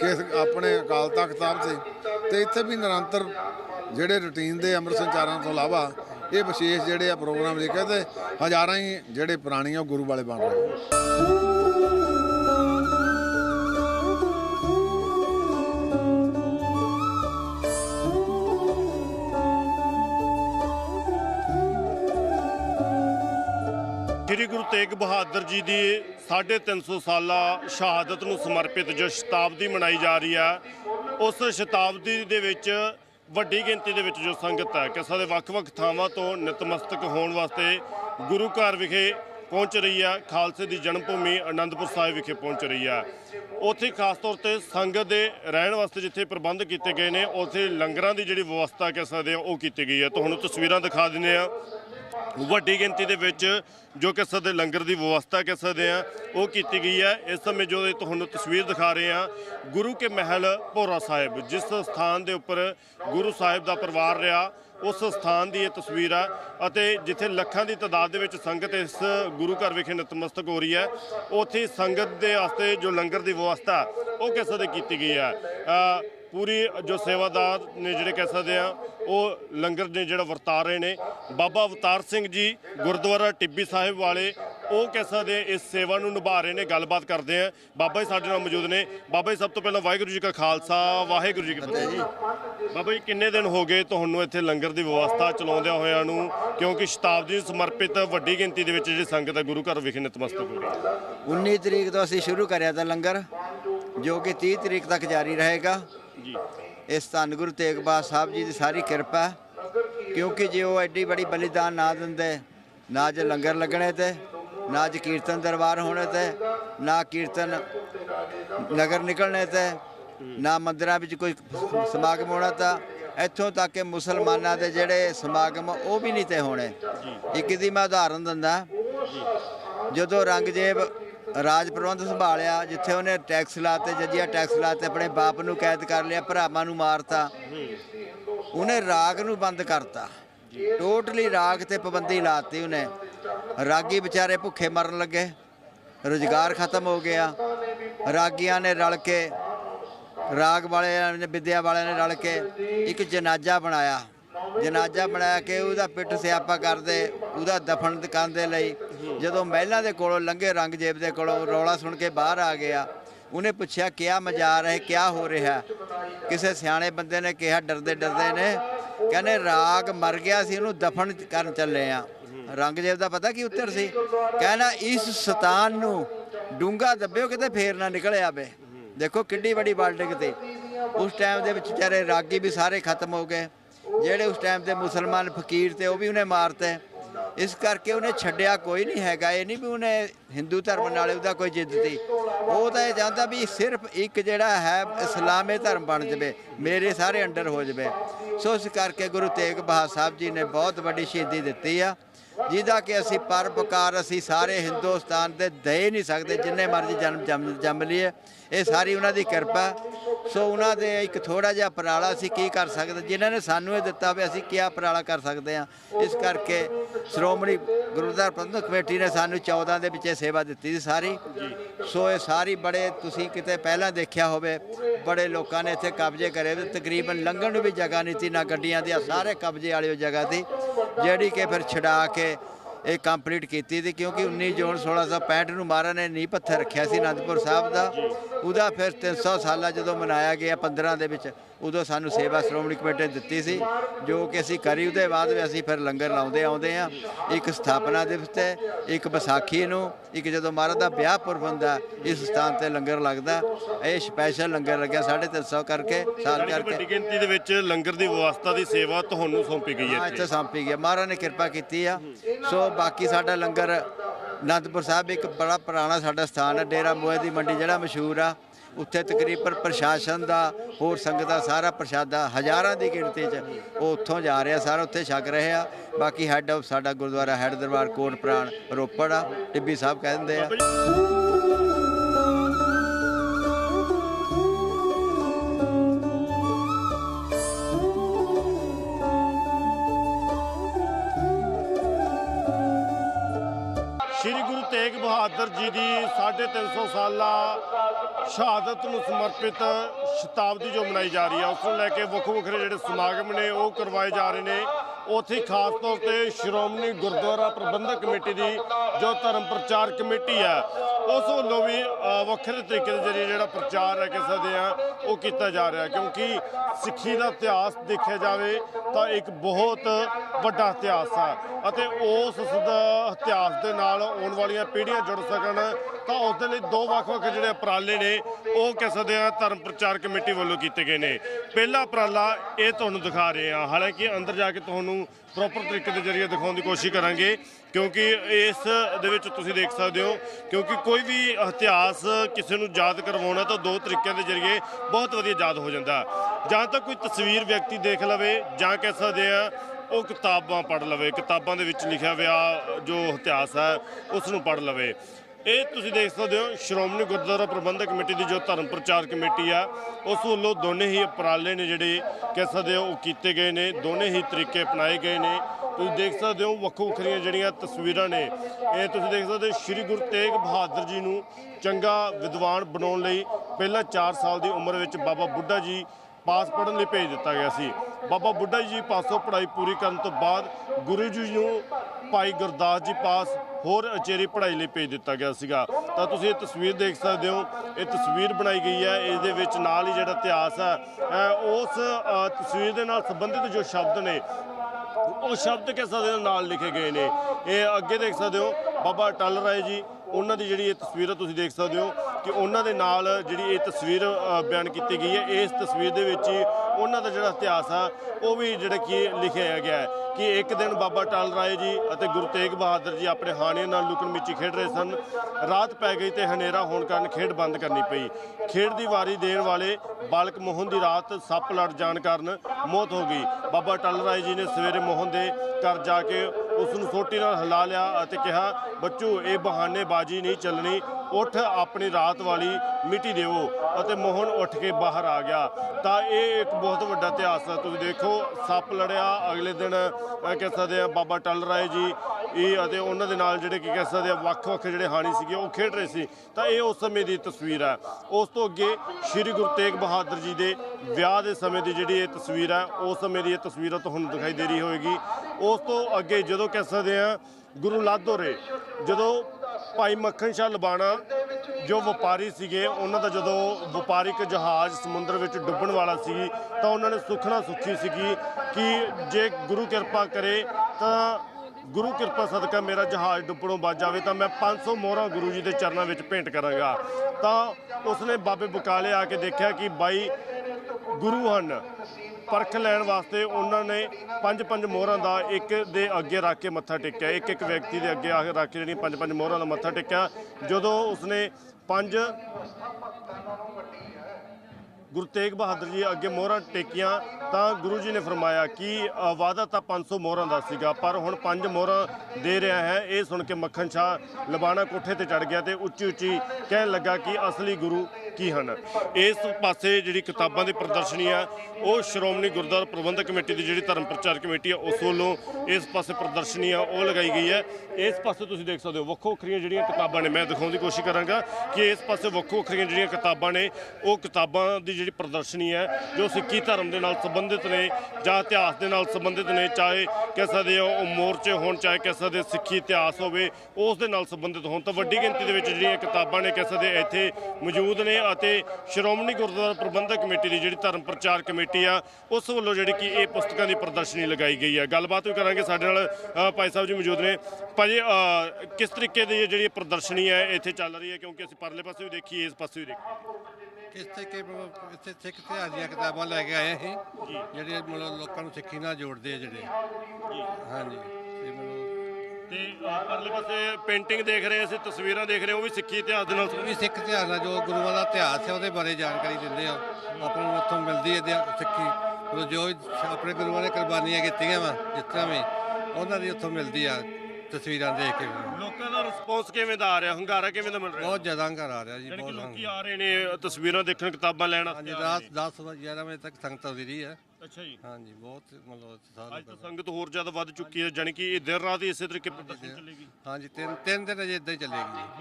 ਕਿਸ ਆਪਣੇ ਅਕਾਲ ਤਖਤ ਸਾਹਿਬ ਤੇ ਤੇ ਇੱਥੇ ਵੀ ਨਿਰੰਤਰ ਜਿਹੜੇ ਰੁਟੀਨ ਦੇ ਅੰਮ੍ਰਿਤ ਸੰਚਾਰਾਂ ਤੋਂ ਇਲਾਵਾ ਇਹ ਵਿਸ਼ੇਸ਼ ਜਿਹੜੇ ਆ ਪ੍ਰੋਗਰਾਮ ਲਿਖੇ ਤੇ ਹਜ਼ਾਰਾਂ ਹੀ ਜਿਹੜੇ ਪ੍ਰਾਣੀ ਆ ਉਹ ਗੁਰੂ ਵਾਲੇ ਬਣ ਰਹੇ ਤੇਗ ਬਹਾਦਰ ਜੀ ਦੀ 350 ਸਾਲਾ ਸ਼ਹਾਦਤ ਨੂੰ ਸਮਰਪਿਤ ਜੋ ਸ਼ਤਾਬਦੀ ਮਨਾਈ ਜਾ ਰਹੀ ਹੈ, ਉਸ ਸ਼ਤਾਬਦੀ ਦੇ ਵਿੱਚ ਵੱਡੀ ਗਿਣਤੀ ਦੇ ਵਿੱਚ ਜੋ ਸੰਗਤ ਹੈ, ਕਿਸਾ ਦੇ ਵੱਖ-ਵੱਖ ਥਾਵਾਂ ਤੋਂ ਨਤਮਸਤਕ ਹੋਣ ਵਾਸਤੇ ਗੁਰੂ ਘਰ ਵਿਖੇ ਪਹੁੰਚ ਰਹੀ ਹੈ, ਖਾਲਸੇ ਦੀ ਜਨਮ ਭੂਮੀ ਅਨੰਦਪੁਰ ਸਾਹਿਬ ਵਿਖੇ ਪਹੁੰਚ ਰਹੀ ਹੈ। ਉੱਥੇ ਖਾਸ ਤੌਰ ਤੇ ਸੰਗਤ ਦੇ ਰਹਿਣ ਵਾਸਤੇ ਜਿੱਥੇ ਪ੍ਰਬੰਧ ਕੀਤੇ ਗਏ ਨੇ, ਉੱਥੇ ਲੰਗਰਾਂ ਦੀ ਜਿਹੜੀ ਵਿਵਸਥਾ ਕਹਿ ਸਕਦੇ ਆ ਉਹ ਕੀਤੀ ਗਈ ਹੈ। ਤੁਹਾਨੂੰ ਤਸਵੀਰਾਂ ਦਿਖਾ ਦਿੰਦੇ ਆ ਵੱਡੀ ਗਿਣਤੀ ਦੇ ਵਿੱਚ ਜੋ ਕਿ ਦੇ ਲੰਗਰ ਦੀ ਵਿਵਸਥਾ ਕਹਿ ਸਕਦੇ ਆ, ਉਹ ਕੀਤੀ ਗਈ ਹੈ। ਇਸ ਸਮੇਂ ਜੋ ਇਹ ਤੁਹਾਨੂੰ ਤਸਵੀਰ ਦਿਖਾ ਰਹੇ ਆ ਗੁਰੂ ਕੇ ਮਹਿਲ ਭੋਰਾ ਸਾਹਿਬ, ਜਿਸ ਸਥਾਨ ਦੇ ਉੱਪਰ ਗੁਰੂ ਸਾਹਿਬ ਦਾ ਪਰਿਵਾਰ ਰਿਹਾ, ਉਸ ਸਥਾਨ ਦੀ ਇਹ ਤਸਵੀਰ ਆ ਅਤੇ ਜਿੱਥੇ ਲੱਖਾਂ ਦੀ ਤਾਦਾਦ ਦੇ ਵਿੱਚ ਸੰਗਤ ਇਸ ਗੁਰੂ ਘਰ ਵਿਖੇ ਨਤਮਸਤਕ ਹੋ ਰਹੀ ਹੈ, ਉੱਥੇ ਸੰਗਤ ਦੇ ਵਾਸਤੇ ਜੋ ਲੰਗਰ ਦੀ ਵਿਵਸਥਾ, ਉਹ ਕਿਸ ਦੇ ਕੀਤੀ ਗਈ ਹੈ। ਪੂਰੀ ਜੋ ਸੇਵਾਦਾਰ ਨੇ ਜਿਹੜੇ ਕਹਿ ਸਕਦੇ ਆ, ਉਹ ਲੰਗਰ ਨੇ ਜਿਹੜਾ ਵਰਤਾ ਰਹੇ ਨੇ। ਬਾਬਾ ਅਵਤਾਰ ਸਿੰਘ ਜੀ ਗੁਰਦੁਆਰਾ ਟਿੱਬੀ ਸਾਹਿਬ ਵਾਲੇ, ਉਹ ਕਹਿ ਸਕਦੇ ਇਸ ਸੇਵਾ ਨੂੰ ਨਿਭਾ ਰਹੇ ਨੇ, ਗੱਲਬਾਤ ਕਰਦੇ ਆ। ਬਾਬਾ ਜੀ ਸਾਡੇ ਨਾਲ ਮੌਜੂਦ ਨੇ। ਬਾਬਾ ਜੀ, ਸਭ ਤੋਂ ਪਹਿਲਾਂ ਵਾਹਿਗੁਰੂ ਜੀ ਕਾ ਖਾਲਸਾ, ਵਾਹਿਗੁਰੂ ਜੀ ਕੀ ਫਤਿਹ ਜੀ। ਬਾਬਾ ਜੀ, ਕਿੰਨੇ ਦਿਨ ਹੋ ਗਏ ਤੁਹਾਨੂੰ ਇੱਥੇ ਲੰਗਰ ਦੀ ਵਿਵਸਥਾ ਚਲਾਉਂਦਿਆਂ ਹੋਇਆਂ ਨੂੰ? ਕਿਉਂਕਿ ਸ਼ਤਾਬਦੀ ਨੂੰ ਸਮਰਪਿਤ ਵੱਡੀ ਗਿਣਤੀ ਦੇ ਵਿੱਚ ਜਿਹੜੀ ਸੰਗਤ ਹੈ, ਗੁਰੂ ਘਰ ਵਿਖੇ ਨਤਮਸਤਕ ਹੋ ਰਹੀ ਹੈ। 19 ਤਰੀਕ ਤੋਂ ਅਸੀਂ ਸ਼ੁਰੂ ਕਰਿਆ ਤਾਂ ਲੰਗਰ, ਜੋ ਕਿ 30 ਤਰੀਕ ਤੱਕ ਜਾਰੀ ਰਹੇਗਾ। ਜੀ ਇਸ ਧੰਨ ਗੁਰੂ ਤੇਗ ਬਹਾਦਰ ਸਾਹਿਬ ਜੀ ਦੀ ਸਾਰੀ ਕਿਰਪਾ। ਕਿਉਂਕਿ ਜੇ ਉਹ ਐਡੀ ਬੜੀ ਬਲੀਦਾਨ ਨਾ ਦਿੰਦੇ ਨਾ ਅੱਜ ਲੰਗਰ ਲੱਗਣੇ ਤੇ ਨਾ ਅੱਜ ਕੀਰਤਨ ਦਰਬਾਰ ਹੋਣੇ ਤੇ ਨਾ ਕੀਰਤਨ ਨਗਰ ਨਿਕਲਣੇ ਤੇ ਨਾ ਮੰਦਿਰਾਂ ਵਿੱਚ ਕੋਈ ਸਮਾਗਮ ਹੋਣਾ ਤਾਂ ਇੱਥੋਂ ਤੱਕ ਕਿ ਮੁਸਲਮਾਨਾਂ ਦੇ ਜਿਹੜੇ ਸਮਾਗਮ ਉਹ ਵੀ ਨਹੀਂ ਤੇ ਹੋਣੇ ਇੱਕ ਦੀ ਮੈਂ ਉਦਾਹਰਨ ਦਿੰਦਾ ਜਦੋਂ ਔਰੰਗਜ਼ੇਬ ਰਾਜ ਪ੍ਰਬੰਧ ਸੰਭਾਲਿਆ, ਜਿੱਥੇ ਉਹਨੇ ਟੈਕਸ ਲਾਤੇ ਜੱਜੀਆ ਟੈਕਸ ਲਾਤੇ ਆਪਣੇ ਬਾਪ ਨੂੰ ਕੈਦ ਕਰ ਲਿਆ, ਭਰਾਵਾਂ ਨੂੰ ਮਾਰਤਾ। ਉਹਨੇ ਰਾਗ ਨੂੰ ਬੰਦ ਕਰਤਾ। ਟੋਟਲੀ ਰਾਗ ਤੇ ਪਾਬੰਦੀ ਲਾਤੀ ਉਹਨੇ। ਰਾਗੀ ਵਿਚਾਰੇ ਭੁੱਖੇ ਮਰਨ ਲੱਗੇ। ਰੁਜ਼ਗਾਰ ਖਤਮ ਹੋ ਗਿਆ। ਰਾਗੀਆਂ ਨੇ ਰਲ ਕੇ, ਰਾਗ ਵਾਲਿਆਂ ਨੇ, ਵਿਦਿਆ ਵਾਲਿਆਂ ਨੇ ਰਲ ਕੇ ਇੱਕ ਜਨਾਜ਼ਾ ਬਣਾਇਆ। ਜਨਾਜ਼ਾ ਬਣਾ ਕੇ ਉਹਦਾ ਪਿੱਠ ਸਿਆਪਾ ਕਰਦੇ, ਉਹਦਾ ਦਫਨ ਕਰਨ ਦੇ ਲਈ ਜਦੋਂ ਮਹਿਲਾਂ ਦੇ ਕੋਲੋਂ ਲੰਘੇ ਰੰਗਜੇਬ ਦੇ ਕੋਲੋਂ ਰੌਲਾ ਸੁਣ ਕੇ ਬਾਹਰ ਆ ਗਿਆ, ਉਹਨੇ ਪੁੱਛਿਆ, ਕਿਆ ਮਜ਼ਾਰ ਹੈ, ਕਿਆ ਹੋ ਰਿਹਾ? ਕਿਸੇ ਸਿਆਣੇ ਬੰਦੇ ਨੇ ਕਿਹਾ, ਡਰਦੇ ਡਰਦੇ ਨੇ। ਕਹਿੰਦੇ, ਰਾਗ ਮਰ ਗਿਆ ਸੀ, ਉਹਨੂੰ ਦਫਨ ਕਰਨ ਚੱਲੇ ਆ। ਰੰਗਜੇਬ ਦਾ ਪਤਾ ਕੀ ਉੱਤਰ ਸੀ? ਕਹਿੰਦਾ, ਇਸ ਸਤਾਨ ਨੂੰ ਡੂੰਗਾ ਦੱਬਿਓ, ਕਿਤੇ ਫੇਰ ਨਾ ਨਿਕਲ ਆਵੇ। ਦੇਖੋ, ਕਿੱਡੀ ਵੱਡੀ ਬਿਲਡਿੰਗ ਤੇ ਉਸ ਟਾਈਮ ਦੇ ਵਿੱਚ ਵਿਚਾਰੇ ਰਾਗੀ ਵੀ ਸਾਰੇ ਖਤਮ ਹੋ ਗਏ। ਜਿਹੜੇ ਉਸ ਟਾਈਮ 'ਤੇ ਮੁਸਲਮਾਨ ਫਕੀਰ ਤੇ ਉਹ ਵੀ ਉਹਨੇ ਮਾਰਤੇ। ਇਸ ਕਰਕੇ ਉਹਨੇ ਛੱਡਿਆ, ਕੋਈ ਨਹੀਂ ਹੈਗਾ। ਇਹ ਨਹੀਂ ਵੀ ਉਹਨੇ ਹਿੰਦੂ ਧਰਮ ਨਾਲ ਉਹਦਾ ਕੋਈ ਜਿੱਦ ਸੀ। ਉਹ ਤਾਂ ਇਹ ਚਾਹੁੰਦਾ ਵੀ ਸਿਰਫ ਇੱਕ ਜਿਹੜਾ ਹੈ, ਇਸਲਾਮੀ ਧਰਮ ਬਣ ਜਾਵੇ, ਮੇਰੇ ਸਾਰੇ ਅੰਡਰ ਹੋ ਜਾਵੇ। ਸੋ ਇਸ ਕਰਕੇ ਗੁਰੂ ਤੇਗ ਬਹਾਦਰ ਸਾਹਿਬ ਜੀ ਨੇ ਬਹੁਤ ਵੱਡੀ ਸ਼ਹੀਦੀ ਦਿੱਤੀ ਆ, ਜਿਹਦਾ ਕਿ ਅਸੀਂ ਪਰਪਕਾਰ ਅਸੀਂ ਸਾਰੇ ਹਿੰਦੁਸਤਾਨ ਦੇ ਦੇ ਨਹੀਂ ਸਕਦੇ, ਜਿੰਨੇ ਮਰਜ਼ੀ ਜਨਮ ਜੰਮ ਜੰਮ ਲਈਏ। ਇਹ ਸਾਰੀ ਉਹਨਾਂ ਦੀ ਕਿਰਪਾ। ਸੋ ਉਹਨਾਂ ਦੇ ਇੱਕ ਥੋੜਾ ਜਿਹਾ ਉਪਰਾਲਾ ਅਸੀਂ ਕੀ ਕਰ ਸਕਦੇ, ਜਿਨ੍ਹਾਂ ਨੇ ਸਾਨੂੰ ਇਹ ਦਿੱਤਾ ਵੀ ਅਸੀਂ ਕੀ ਉਪਰਾਲਾ ਕਰ ਸਕਦੇ ਹਾਂ। ਇਸ ਕਰਕੇ ਸ਼੍ਰੋਮਣੀ ਗੁਰਦੁਆਰਾ ਪ੍ਰਬੰਧਕ ਕਮੇਟੀ ਨੇ ਸਾਨੂੰ 14 ਦੇ ਵਿੱਚ ਇਹ ਸੇਵਾ ਦਿੱਤੀ ਸੀ ਸਾਰੀ। ਸੋ ਇਹ ਸਾਰੀ ਬੜੇ ਤੁਸੀਂ ਕਿਤੇ ਪਹਿਲਾਂ ਦੇਖਿਆ ਹੋਵੇ, ਬੜੇ ਲੋਕਾਂ ਨੇ ਇੱਥੇ ਕਬਜ਼ੇ ਕਰੇ ਤਕਰੀਬਨ ਲੰਘਣ ਨੂੰ ਵੀ ਜਗ੍ਹਾ ਨਹੀਂ ਸੀ ਨਾ ਗੱਡੀਆਂ ਦੀ ਸਾਰੇ ਕਬਜ਼ੇ ਵਾਲੀ ਉਹ ਜਗ੍ਹਾ ਦੀ, ਜਿਹੜੀ ਕਿ ਫਿਰ ਛਡਾ ਕੇ ਇਹ ਕੰਪਲੀਟ ਕੀਤੀ ਸੀ ਕਿਉਂਕਿ 19 ਜੂਨ 1665 ਨੂੰ ਮਹਾਰਾਜ ਨੇ ਨੀਂਹ ਪੱਥਰ ਰੱਖਿਆ ਸੀ ਅਨੰਦਪੁਰ ਸਾਹਿਬ ਦਾ। ਉਹਦਾ ਫਿਰ 300 ਸਾਲਾ ਜਦੋਂ ਮਨਾਇਆ ਗਿਆ 15 ਦੇ ਵਿੱਚ। ਉਦੋਂ ਸਾਨੂੰ ਸੇਵਾ ਸ਼੍ਰੋਮਣੀ ਕਮੇਟੀ ਦਿੱਤੀ ਸੀ ਜੋ ਕਿ ਅਸੀਂ ਕਰੀ ਉਹਦੇ ਬਾਅਦ ਵੀ ਅਸੀਂ ਫਿਰ ਲੰਗਰ ਲਾਉਂਦੇ ਆਉਂਦੇ ਆ ਇੱਕ ਸਥਾਪਨਾ ਦਿਵਸ ਤੇ ਇੱਕ ਵਿਸਾਖੀ ਨੂੰ ਇੱਕ ਜਦੋਂ ਮਹਾਰਾਜ ਦਾ ਵਿਆਹ ਪੁਰਬ ਹੁੰਦਾ ਇਸ ਸਥਾਨ ਤੇ ਲੰਗਰ ਲੱਗਦਾ। ਇਹ ਸਪੈਸ਼ਲ ਲੰਗਰ ਲੱਗਿਆ 350 ਕਰਕੇ ਸਾਲ ਕਰਕੇ। ਵੱਡੀ ਗਿਣਤੀ ਦੇ ਵਿੱਚ ਲੰਗਰ ਦੀ ਵਿਵਸਥਾ ਦੀ ਸੇਵਾ ਤੁਹਾਨੂੰ ਸੌਂਪੀ ਗਈ ਹਾਂ ਇੱਥੇ। ਸੰਪੀ ਗਿਆ ਮਹਾਰਾਜ ਨੇ ਕਿਰਪਾ ਕੀਤੀ ਆ। ਸੋ ਬਾਕੀ ਸਾਡਾ ਲੰਗਰ ਅਨੰਦਪੁਰ ਸਾਹਿਬ ਇੱਕ ਬੜਾ ਪੁਰਾਣਾ ਸਾਡਾ ਸਥਾਨ ਹੈ ਡੇਰਾ ਮੋਏ ਦੀ ਮੰਡੀ ਜਿਹੜਾ ਮਸ਼ਹੂਰ ਆ। ਉੱਥੇ ਤਕਰੀਬਨ ਪ੍ਰਸ਼ਾਸਨ ਦਾ, ਹੋਰ ਸੰਗਤ ਦਾ ਸਾਰਾ ਪ੍ਰਸ਼ਾਦਾ ਹਜ਼ਾਰਾਂ ਦੀ ਗਿਣਤੀ 'ਚ ਉਹ ਉੱਥੋਂ ਜਾ ਰਿਹਾ, ਸਾਰਾ ਉੱਥੇ ਛਕ ਰਹੇ ਆ। ਬਾਕੀ ਹੈੱਡ ਆਫ ਸਾਡਾ ਗੁਰਦੁਆਰਾ ਹੈੱਡ ਦਰਬਾਰ, ਕੋਟ ਪ੍ਰਾਣ ਰੋਪੜ ਆ, ਟਿੱਬੀ ਸਾਹਿਬ ਕਹਿ ਦਿੰਦੇ ਆ। ਜੀ ਦੀ 350 ਸਾਲਾ ਸ਼ਹਾਦਤ ਨੂੰ ਸਮਰਪਿਤ ਸ਼ਤਾਬਦੀ ਜੋ ਮਨਾਈ ਜਾ ਰਹੀ ਹੈ ਉਸ ਨੂੰ ਲੈ ਕੇ ਵੱਖ ਵੱਖਰੇ ਜਿਹੜੇ ਸਮਾਗਮ ਨੇ, ਉਹ ਕਰਵਾਏ ਜਾ ਰਹੇ ਨੇ। ਉੱਥੇ ਖਾਸ ਤੌਰ ਤੇ ਸ਼੍ਰੋਮਣੀ ਗੁਰਦੁਆਰਾ ਪ੍ਰਬੰਧਕ ਕਮੇਟੀ ਦੀ ਜੋ ਧਰਮ ਪ੍ਰਚਾਰ ਕਮੇਟੀ ਹੈ ਉਸ ਵੱਲੋਂ ਵੀ ਵੱਖਰੇ ਤਰੀਕੇ ਦੇ ਜਰੀਏ ਜਿਹੜਾ ਪ੍ਰਚਾਰ ਹੈ ਕਹਿ ਸਕਦੇ ਆ, ਉਹ ਕੀਤਾ ਜਾ ਰਿਹਾ ਕਿਉਂਕਿ ਸਿੱਖੀ ਦਾ ਇਤਿਹਾਸ ਦੇਖਿਆ ਜਾਵੇ ਤਾਂ ਇੱਕ ਬਹੁਤ ਵੱਡਾ ਇਤਿਹਾਸ ਆ ਅਤੇ ਉਸ ਦਾ ਇਤਿਹਾਸ ਦੇ ਨਾਲ ਆਉਣ ਵਾਲੀਆਂ ਪੀੜ੍ਹੀਆਂ ਜੁੜ ਸਕਣ ਤਾਂ ਉਸ ਦੇ ਲਈ ਦੋ ਵੱਖ-ਵੱਖ ਜਿਹੜੇ ਉਪਰਾਲੇ ਨੇ, ਉਹ ਕਹਿ ਸਕਦੇ ਆ ਧਰਮ ਪ੍ਰਚਾਰ ਕਮੇਟੀ ਵੱਲੋਂ ਕੀਤੇ ਗਏ ਨੇ। ਪਹਿਲਾ ਉਪਰਾਲਾ ਇਹ ਤੁਹਾਨੂੰ ਦਿਖਾ ਰਹੇ ਆ ਹਾਲਾਂਕਿ ਅੰਦਰ ਜਾ ਕੇ ਤੁਹਾਨੂੰ ਪ੍ਰੋਪਰ ਤਰੀਕੇ ਦੇ ਜ਼ਰੀਏ ਦਿਖਾਉਣ ਦੀ ਕੋਸ਼ਿਸ਼ ਕਰਾਂਗੇ। ਕਿਉਂਕਿ ਇਸ ਦੇ ਵਿੱਚ ਤੁਸੀਂ ਦੇਖ ਸਕਦੇ ਹੋ, ਕਿਉਂਕਿ ਕੋਈ ਵੀ ਇਤਿਹਾਸ ਕਿਸੇ ਨੂੰ ਯਾਦ ਕਰਵਾਉਣਾ ਤਾਂ ਦੋ ਤਰੀਕਿਆਂ ਦੇ ਜ਼ਰੀਏ ਬਹੁਤ ਵਧੀਆ ਯਾਦ ਹੋ ਜਾਂਦਾ। ਜਾਂ ਤਾਂ ਕੋਈ ਤਸਵੀਰ ਵਿਅਕਤੀ ਦੇਖ ਲਵੇ ਜਾਂ ਕਹਿ ਸਕਦੇ ਆ, ਉਹ ਕਿਤਾਬਾਂ ਪੜ੍ਹ ਲਵੇ। ਕਿਤਾਬਾਂ ਦੇ ਵਿੱਚ ਲਿਖਿਆ ਹੋਇਆ ਜੋ ਇਤਿਹਾਸ ਹੈ, ਉਸ ਨੂੰ ਪੜ੍ਹ ਲਵੇ। ਇਹ ਤੁਸੀਂ ਦੇਖ ਸਕਦੇ ਹੋ, ਸ਼੍ਰੋਮਣੀ ਗੁਰਦੁਆਰਾ ਪ੍ਰਬੰਧਕ ਕਮੇਟੀ ਦੀ ਜੋ ਧਰਮ ਪ੍ਰਚਾਰ ਕਮੇਟੀ ਆ, ਉਸ ਵੱਲੋਂ ਦੋਨੇ ਹੀ ਉਪਰਾਲੇ ਨੇ ਜਿਹੜੇ ਕਹਿ ਸਕਦੇ ਹੋ, ਉਹ ਕੀਤੇ ਗਏ ਨੇ, ਦੋਨੇ ਹੀ ਤਰੀਕੇ ਅਪਣਾਏ ਗਏ ਨੇ। ਤੁਸੀਂ ਦੇਖ ਸਕਦੇ ਹੋ ਵੱਖੋ ਵੱਖਰੀਆਂ ਜਿਹੜੀਆਂ ਤਸਵੀਰਾਂ ਨੇ, ਇਹ ਤੁਸੀਂ ਦੇਖ ਸਕਦੇ ਹੋ, ਸ਼੍ਰੀ ਗੁਰੂ ਤੇਗ ਬਹਾਦਰ ਜੀ ਨੂੰ ਚੰਗਾ ਵਿਦਵਾਨ ਬਣਾਉਣ ਲਈ ਪਹਿਲਾਂ 4 ਸਾਲ ਦੀ ਉਮਰ ਵਿੱਚ ਬਾਬਾ ਬੁੱਢਾ ਜੀ ਪਾਸ ਪੜਨ ਲਈ ਭੇਜ ਦਿੱਤਾ ਗਿਆ ਸੀ। ਬਾਬਾ ਬੁੱਢਾ ਜੀ ਪਾਸੋਂ ਪੜ੍ਹਾਈ ਪੂਰੀ ਕਰਨ ਤੋਂ ਬਾਅਦ ਗੁਰੂ ਜੀ ਨੂੰ ਭਾਈ ਗੁਰਦਾਸ ਜੀ ਪਾਸ ਹੋਰ ਅਚੇਰੀ ਪੜ੍ਹਾਈ ਲਈ ਭੇਜ ਦਿੱਤਾ ਗਿਆ ਸੀਗਾ। ਤਾਂ ਤੁਸੀਂ ਇਹ ਤਸਵੀਰ ਦੇਖ ਸਕਦੇ ਹੋ। ਇਹ ਤਸਵੀਰ ਬਣਾਈ ਗਈ ਹੈ। ਇਸ ਦੇ ਵਿੱਚ ਨਾਲ ਹੀ ਜਿਹੜਾ ਇਤਿਹਾਸ ਹੈ ਉਸ ਤਸਵੀਰ ਦੇ ਨਾਲ ਸੰਬੰਧਿਤ ਜੋ ਸ਼ਬਦ ਨੇ, ਉਹ ਸ਼ਬਦ ਕਿਸ ਦੇ ਨਾਲ ਲਿਖੇ ਗਏ ਨੇ? ਇਹ ਅੱਗੇ ਦੇਖ ਸਕਦੇ ਹੋ। ਬਾਬਾ ਅਟਲ ਰਾਏ ਜੀ ਉਹਨਾਂ ਦੀ ਜਿਹੜੀ ਇਹ ਤਸਵੀਰ ਹੈ ਤੁਸੀਂ ਦੇਖ ਸਕਦੇ ਹੋ ਕਿ ਉਹਨਾਂ ਦੇ ਨਾਲ ਜਿਹੜੀ ਇਹ ਤਸਵੀਰ ਬਿਆਨ ਕੀਤੀ ਗਈ ਹੈ। ਇਸ ਤਸਵੀਰ ਦੇ ਵਿੱਚ ਹੀ ਉਹਨਾਂ ਦਾ ਜਿਹੜਾ ਇਤਿਹਾਸ ਆ, ਉਹ ਵੀ ਜਿਹੜਾ ਕਿ ਲਿਖਿਆ ਗਿਆ ਹੈ ਕਿ ਇੱਕ ਦਿਨ ਬਾਬਾ ਟਾਲ ਰਾਏ ਜੀ ਅਤੇ ਗੁਰੂ ਤੇਗ ਬਹਾਦਰ ਜੀ ਆਪਣੇ ਹਾਣੀਆਂ ਨਾਲ ਲੁਕਣ ਮਿੱਚੀ ਖੇਡ ਰਹੇ ਸਨ। ਰਾਤ ਪੈ ਗਈ ਤੇ ਹਨੇਰਾ ਹੋਣ ਕਾਰਨ ਖੇਡ ਬੰਦ ਕਰਨੀ ਪਈ। ਖੇਡ ਦੀ ਵਾਰੀ ਦੇਣ ਵਾਲੇ ਬਾਲਕ ਮੋਹਨ ਦੀ ਰਾਤ ਸੱਪ ਲੜ ਜਾਣ ਕਾਰਨ ਮੌਤ ਹੋ ਗਈ। ਬਾਬਾ ਟਾਲ ਰਾਏ ਜੀ ਨੇ ਸਵੇਰੇ ਮੋਹਨ ਦੇ ਘਰ ਜਾ ਕੇ ਉਸ ਨੂੰ ਸੋਟੀ ਨਾਲ ਹਿਲਾ ਲਿਆ ਅਤੇ ਕਿਹਾ, ਬੱਚੂ, ਇਹ ਬਹਾਨੇਬਾਜ਼ੀ ਨਹੀਂ ਚੱਲਣੀ। ਉੱਠ ਆਪਣੀ ਰਾਤ ਵਾਲੀ ਮਿੱਟੀ ਦੇਵੋ ਅਤੇ ਮੋਹਨ ਉੱਠ ਕੇ ਬਾਹਰ ਆ ਗਿਆ। ਤਾਂ ਇਹ ਇੱਕ ਬਹੁਤ ਵੱਡਾ ਇਤਿਹਾਸ ਹੈ। ਤੁਸੀਂ ਦੇਖੋ, ਸੱਪ ਲੜਿਆ। ਅਗਲੇ ਦਿਨ ਕਹਿ ਸਕਦੇ ਆ ਬਾਬਾ ਟਲ ਰਾਏ ਜੀ ਇਹ ਅਤੇ ਉਹਨਾਂ ਦੇ ਨਾਲ ਜਿਹੜੇ ਕੀ ਕਹਿ ਸਕਦੇ ਆ, ਵੱਖ-ਵੱਖ ਜਿਹੜੇ ਹਾਣੀ ਸੀਗੇ, ਉਹ ਖੇਡ ਰਹੇ ਸੀ। ਤਾਂ ਇਹ ਉਸ ਸਮੇਂ ਦੀ ਤਸਵੀਰ ਹੈ। ਉਸ ਤੋਂ ਅੱਗੇ ਸ੍ਰੀ ਗੁਰੂ ਤੇਗ ਬਹਾਦਰ ਜੀ ਦੇ ਵਿਆਹ ਦੇ ਸਮੇਂ ਦੀ ਜਿਹੜੀ ਇਹ ਤਸਵੀਰ ਹੈ, ਉਸ ਸਮੇਂ ਦੀ ਇਹ ਤਸਵੀਰ ਤੁਹਾਨੂੰ ਦਿਖਾਈ ਦੇ ਰਹੀ ਹੋਵੇਗੀ। ਉਸ ਤੋਂ ਅੱਗੇ ਜਦੋਂ ਕਹਿ ਸਕਦੇ ਆ, ਗੁਰੂ ਲਾਧੋਰੇ, ਜਦੋਂ ਭਾਈ ਮੱਖਣ ਸ਼ਾਹ ਲਬਾਣਾ ਜੋ ਵਪਾਰੀ ਸੀਗੇ, ਉਹਨਾਂ ਦਾ ਜਦੋਂ ਵਪਾਰਿਕ ਜਹਾਜ਼ ਸਮੁੰਦਰ ਵਿੱਚ ਡੁੱਬਣ ਵਾਲਾ ਸੀ, ਤਾਂ ਉਹਨਾਂ ਨੇ ਸੁਖਣਾ ਸੁਖੀ ਸੀਗੀ ਕਿ ਜੇ ਗੁਰੂ ਕਿਰਪਾ ਕਰੇ ਤਾਂ ਗੁਰੂ ਕਿਰਪਾ ਸਦਕਾ ਮੇਰਾ ਜਹਾਜ਼ ਡੁੱਬਣੋਂ ਬਚ ਜਾਵੇ ਤਾਂ ਮੈਂ 500 ਮੋਹਰਾਂ ਗੁਰੂ ਜੀ ਦੇ ਚਰਨਾਂ ਵਿੱਚ ਭੇਂਟ ਕਰਾਂਗਾ। ਤਾਂ ਉਸਨੇ ਬਾਬੇ ਬਕਾਲੇ ਆ ਕੇ ਦੇਖਿਆ ਕਿ ਬਾਈ ਗੁਰੂ ਹਨ। ਪਰਖ ਲੈਣ ਵਾਸਤੇ ਉਹਨਾਂ ਨੇ ਪੰਜ ਪੰਜ ਮੋਹਰਾਂ ਦਾ ਇੱਕ ਦੇ ਅੱਗੇ ਰੱਖ ਕੇ ਮੱਥਾ ਟੇਕਿਆ। ਇੱਕ ਇੱਕ ਵਿਅਕਤੀ ਦੇ ਅੱਗੇ ਆ ਕੇ ਰੱਖ ਕੇ ਜਿਹੜੀ ਪੰਜ ਪੰਜ ਮੋਹਰਾਂ ਦਾ ਮੱਥਾ ਟੇਕਿਆ। ਜਦੋਂ ਉਸਨੇ ਪੰਜ ਗੁਰੂ ਤੇਗ ਬਹਾਦਰ ਜੀ ਅੱਗੇ ਮੋਹਰਾਂ ਟੇਕੀਆਂ ਤਾਂ ਗੁਰੂ ਜੀ ਨੇ ਫਰਮਾਇਆ ਕਿ ਵਾਅਦਾ ਤਾਂ 500 ਮੋਹਰਾਂ ਦਾ ਸੀਗਾ, ਪਰ ਹੁਣ ਪੰਜ ਮੋਹਰਾਂ ਦੇ ਰਿਹਾ ਹੈ। ਇਹ ਸੁਣ ਕੇ ਮੱਖਣ ਸ਼ਾਹ ਲਬਾਣਾ ਕੋਠੇ ਤੇ ਚੜ ਗਿਆ ਤੇ ਉੱਚੀ ਉੱਚੀ ਕਹਿਣ ਲੱਗਾ ਕਿ ਅਸਲੀ ਗੁਰੂ ਕੀ ਹਨ? ਇਸ ਪਾਸੇ ਜਿਹੜੀ ਕਿਤਾਬਾਂ ਦੀ ਪ੍ਰਦਰਸ਼ਨੀ ਆ, ਉਹ ਸ਼੍ਰੋਮਣੀ ਗੁਰਦੁਆਰਾ ਪ੍ਰਬੰਧਕ ਕਮੇਟੀ ਦੀ ਜਿਹੜੀ ਧਰਮ ਪ੍ਰਚਾਰ ਕਮੇਟੀ ਆ, ਉਸ ਵੱਲੋਂ ਇਸ ਪਾਸੇ ਪ੍ਰਦਰਸ਼ਨੀ ਆ, ਉਹ ਲਗਾਈ ਗਈ ਹੈ। ਇਸ ਪਾਸੇ ਤੁਸੀਂ ਦੇਖ ਸਕਦੇ ਹੋ, ਵੱਖੋ ਵੱਖਰੀਆਂ ਜਿਹੜੀਆਂ ਕਿਤਾਬਾਂ ਨੇ, ਮੈਂ ਦਿਖਾਉਣ ਦੀ ਕੋਸ਼ਿਸ਼ ਕਰਾਂਗਾ ਕਿ ਇਸ ਪਾਸੇ ਵੱਖੋ ਵੱਖਰੀਆਂ ਜਿਹੜੀਆਂ ਕਿਤਾਬਾਂ ਨੇ, ਉਹ ਕਿਤਾਬਾਂ ਦੀ ਜਿਹੜੀ ਪ੍ਰਦਰਸ਼ਨੀ ਹੈ, ਜੋ ਸਿੱਖੀ ਧਰਮ ਦੇ ਨਾਲ ਸੰਬੰਧਿਤ ਨੇ ਜਾਂ ਇਤਿਹਾਸ ਦੇ ਨਾਲ ਸੰਬੰਧਿਤ ਨੇ, ਚਾਹੇ ਕਹਿ ਸਕਦੇ ਹੋ ਉਹ ਮੋਰਚੇ ਹੋਣ, ਚਾਹੇ ਕਹਿ ਸਕਦੇ ਸਿੱਖੀ ਇਤਿਹਾਸ ਹੋਵੇ, ਉਸ ਦੇ ਨਾਲ ਸੰਬੰਧਿਤ ਹੋਣ, ਤਾਂ ਵੱਡੀ ਗਿਣਤੀ ਦੇ ਵਿੱਚ ਜਿਹੜੀਆਂ ਕਿਤਾਬਾਂ ਨੇ, ਕਹਿ ਸਕਦੇ ਇੱਥੇ ਮੌਜੂਦ ਨੇ। ਅਤੇ ਸ਼੍ਰੋਮਣੀ ਗੁਰਦੁਆਰਾ ਪ੍ਰਬੰਧਕ ਕਮੇਟੀ ਦੀ ਜਿਹੜੀ ਧਰਮ ਪ੍ਰਚਾਰ ਕਮੇਟੀ ਆ ਉਸ ਵੱਲੋਂ ਜਿਹੜੀ ਕਿ ਇਹ ਪੁਸਤਕਾਂ ਦੀ ਪ੍ਰਦਰਸ਼ਨੀ ਲਗਾਈ ਗਈ ਹੈ ਗੱਲਬਾਤ ਵੀ ਕਰਾਂਗੇ। ਸਾਡੇ ਨਾਲ ਭਾਈ ਸਾਹਿਬ ਜੀ ਮੌਜੂਦ ਨੇ। ਅ, ਕਿਸ ਤਰੀਕੇ ਦੀ ਜਿਹੜੀ ਪ੍ਰਦਰਸ਼ਨੀ ਹੈ ਇੱਥੇ ਚੱਲ ਰਹੀ ਹੈ? ਕਿਉਂਕਿ ਅਸੀਂ ਪਰਲੇ ਪਾਸੇ ਵੀ ਦੇਖੀ ਇਸ ਪਾਸੇ ਵੀ ਦੇਖੀ। ਇਸ ਤੇ ਕਿ ਮਤਲਬ ਇੱਥੇ ਸਿੱਖ ਇਤਿਹਾਸ ਦੀਆਂ ਕਿਤਾਬਾਂ ਲੈ ਕੇ ਆਏ ਅਸੀਂ। ਜਿਹੜੇ ਮਤਲਬ ਲੋਕਾਂ ਨੂੰ ਸਿੱਖੀ ਨਾਲ ਜੋੜਦੇ ਆ ਜਿਹੜੇ। ਹਾਂਜੀ। ਤੇ ਪਰਲੇ ਪਾਸੇ ਪੇਂਟਿੰਗ ਦੇਖ ਰਹੇ ਅਸੀਂ ਤਸਵੀਰਾਂ ਦੇਖ ਰਹੇ ਉਹ ਵੀ ਸਿੱਖੀ ਇਤਿਹਾਸ ਦੇ ਨਾਲ ਉਹ ਵੀ ਸਿੱਖ ਇਤਿਹਾਸ ਨਾਲ ਜੋ ਗੁਰੂਆਂ ਦਾ ਇਤਿਹਾਸ ਹੈ ਉਹਦੇ ਬਾਰੇ ਜਾਣਕਾਰੀ ਦਿੰਦੇ ਆ। ਆਪਾਂ ਨੂੰ ਉੱਥੋਂ ਮਿਲਦੀ ਹੈ ਸਿੱਖੀ। ਜੋ ਆਪਣੇ ਗੁਰੂਆਂ ਨੇ ਕੁਰਬਾਨੀਆਂ ਕੀਤੀਆਂ ਵਾ ਜਿਸ ਤਰ੍ਹਾਂ ਵੀ ਉਹਨਾਂ ਦੀ ਉੱਥੋਂ ਮਿਲਦੀ ਆ ਤਸਵੀਰਾਂ ਦੇਖ ਕੇ। ਲੋਕਾਂ ਦਾ ਰਿਸਪੌਂਸ ਕਿਵੇਂ ਦਾ ਆ ਰਿਹਾ? ਹੰਗਾਰਾ ਕਿਵੇਂ ਦਾ ਮਿਲ ਰਿਹਾ? ਬਹੁਤ ਜ਼ਿਆਦਾ ਘਰ ਆ ਰਿਹਾ ਜੀ ਬਹੁਤ ਲੋਕੀ ਆ ਰਹੇ ਨੇ ਤਸਵੀਰਾਂ ਦੇਖਣ ਕਿਤਾਬਾਂ ਲੈਣ ਹਾਂਜੀ ਰਾਤ 10 ਵਜੇ 11 ਵਜੇ ਤੱਕ ਸੰਗਤ ਆਉਂਦੀ ਰਹੀ ਹੈ। ਅੱਛਾ ਜੀ। ਹਾਂਜੀ ਬਹੁਤ ਮਤਲਬ ਉਤਸ਼ਾਹ ਅੱਜ ਤਾਂ। ਸੰਗਤ ਹੋਰ ਜ਼ਿਆਦਾ ਵੱਧ ਚੁੱਕੀ ਹੈ ਜਾਨੀ ਕਿ ਇਹ ਦਿਨ ਰਾਤ ਹੀ ਇਸੇ ਤਰੀਕੇ ਪ੍ਰਦਰਸ਼ਨ ਚੱਲੇਗੀ। ਹਾਂਜੀ ਤਿੰਨ ਤਿੰਨ ਦਿਨ ਅਜੇ ਇਦਾਂ ਹੀ ਚੱਲੇਗੀ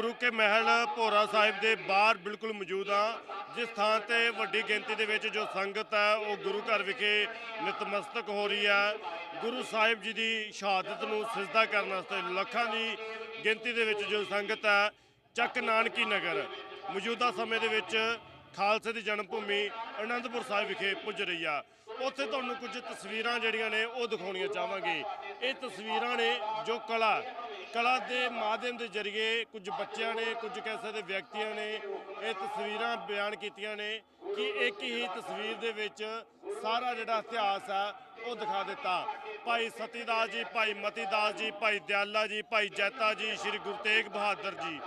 ਗੁਰੂ ਕੇ ਮਹਿਲ ਭੋਰਾ ਸਾਹਿਬ ਦੇ ਬਾਹਰ ਬਿਲਕੁਲ ਮੌਜੂਦ ਆ ਜਿਸ ਥਾਂ ਤੇ ਵੱਡੀ ਗਿਣਤੀ ਦੇ ਵਿੱਚ ਜੋ ਸੰਗਤ ਹੈ, ਉਹ ਗੁਰੂ ਘਰ ਵਿਖੇ ਨਤਮਸਤਕ ਹੋ ਰਹੀ ਹੈ। ਗੁਰੂ ਸਾਹਿਬ ਜੀ ਦੀ ਸ਼ਹਾਦਤ ਨੂੰ ਸਿਜਦਾ ਕਰਨ ਵਾਸਤੇ ਲੱਖਾਂ ਦੀ ਗਿਣਤੀ ਦੇ ਵਿੱਚ ਜੋ ਸੰਗਤ ਹੈ, ਚੱਕ ਨਾਨਕੀ ਨਗਰ, ਮੌਜੂਦਾ ਸਮੇਂ ਦੇ ਵਿੱਚ ਖਾਲਸੇ ਦੀ ਜਨਮ ਭੂਮੀ ਅਨੰਦਪੁਰ ਸਾਹਿਬ ਵਿਖੇ ਪੁੱਜ ਰਹੀ ਆ। ਉੱਥੇ ਤੁਹਾਨੂੰ ਕੁਝ ਤਸਵੀਰਾਂ ਜਿਹੜੀਆਂ ਨੇ, ਉਹ ਦਿਖਾਉਣੀਆਂ ਚਾਹਾਂਗੇ। ਇਹ ਤਸਵੀਰਾਂ ਨੇ ਜੋ ਕਲਾ ਕਲਾ ਦੇ ਮਾਧਿਅਮ ਦੇ ਜ਼ਰੀਏ ਕੁਝ ਬੱਚਿਆਂ ਨੇ, ਕੁਝ ਕਹਿ ਸਕਦੇ ਵਿਅਕਤੀਆਂ ਨੇ ਇਹ ਤਸਵੀਰਾਂ ਬਿਆਨ ਕੀਤੀਆਂ ਨੇ ਕਿ ਇੱਕ ਹੀ ਤਸਵੀਰ ਦੇ ਵਿੱਚ ਸਾਰਾ ਜਿਹੜਾ ਇਤਿਹਾਸ ਆ ਉਹ ਦਿਖਾ ਦਿੱਤਾ। ਭਾਈ ਸਤੀਦਾਸ ਜੀ, ਭਾਈ ਮਤੀਦਾਸ ਜੀ, ਭਾਈ ਦਿਆਲਾ ਜੀ, ਭਾਈ ਜੈਤਾ ਜੀ, ਸ੍ਰੀ ਗੁਰੂ ਤੇਗ ਬਹਾਦਰ ਜੀ।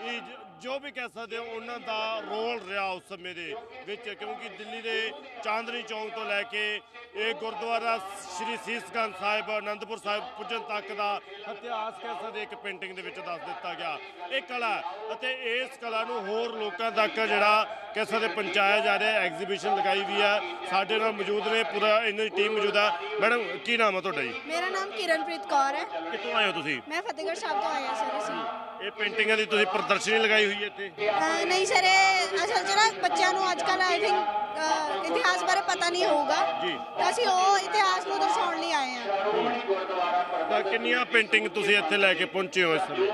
ਇਹ ਜ- ਵੀ ਕਹਿ ਸਕਦੇ ਹੋ ਉਹਨਾਂ ਦਾ ਰੋਲ ਰਿਹਾ ਉਸ ਸਮੇਂ ਦੇ ਵਿੱਚ ਕਿਉਂਕਿ ਦਿੱਲੀ ਦੇ ਚਾਂਦਨੀ ਚੌਂਕ ਤੋਂ ਲੈ ਕੇ ਇਹ ਗੁਰਦੁਆਰਾ ਸ੍ਰੀ ਸੀਸਗੰਜ ਸਾਹਿਬ ਅਨੰਦਪੁਰ ਸਾਹਿਬ ਪੁੱਜਣ ਤੱਕ ਦਾ ਇਤਿਹਾਸ ਕਹਿ ਸਕਦੇ ਇੱਕ ਪੇਂਟਿੰਗ ਦੇ ਵਿੱਚ ਦੱਸ ਦਿੱਤਾ ਗਿਆ। ਇਹ ਕਲਾ ਅਤੇ ਇਸ ਕਲਾ ਨੂੰ ਹੋਰ ਲੋਕਾਂ ਤੱਕ ਜਿਹੜਾ ਕਹਿ ਸਕਦੇ ਪਹੁੰਚਾਇਆ ਜਾ ਰਿਹਾ ਐਗਜ਼ੀਬਿਸ਼ਨ ਲਗਾਈ ਵੀ ਹੈ। ਸਾਡੇ ਨਾਲ ਮੌਜੂਦ ਨੇ ਪੂਰਾ ਇਹਨਾਂ ਦੀ ਟੀਮ ਮੌਜੂਦ ਹੈ। ਮੈਡਮ ਕੀ ਨਾਮ ਹੈ ਤੁਹਾਡਾ ਜੀ? ਮੇਰਾ ਨਾਮ ਕਿਰਨਪ੍ਰੀਤ ਕੌਰ ਹੈ। ਕਿੱਥੋਂ ਆਏ ਹੋ ਤੁਸੀਂ? ਮੈਂ ਫਤਿਹਗੜ੍ਹ ਸਾਹਿਬ ਤੋਂ ਆਇਆ ਸਰ ਅਸੀਂ। ਇਹ ਪੇਂਟਿੰਗਾਂ ਦੀ ਤੁਸੀਂ ਪ੍ਰਦਰਸ਼ਨੀ ਲਗਾਈ ਹੋਈ ਹੈ ਇੱਥੇ? ਅਹ ਨਹੀਂ ਸਰ ਇਹ ਅਸਲ 'ਚ ਨਾ ਬੱਚਿਆਂ ਨੂੰ ਅੱਜ ਕੱਲ੍ਹ ਆਈ ਥਿੰਕ ਇਤਿਹਾਸ ਬਾਰੇ ਪਤਾ ਨਹੀਂ ਹੋਊਗਾ। ਜੀ। ਤਾਂ ਅਸੀਂ ਉਹ ਇਤਿਹਾਸ ਨੂੰ ਦਰਸਾਉਣ ਲਈ ਆਏ ਹਾਂ। ਤਾਂ ਕਿੰਨੀਆਂ ਪੇਂਟਿੰਗ ਤੁਸੀਂ ਇੱਥੇ ਲੈ ਕੇ ਪਹੁੰਚੇ ਹੋ ਇਸ ਸਮੇਂ?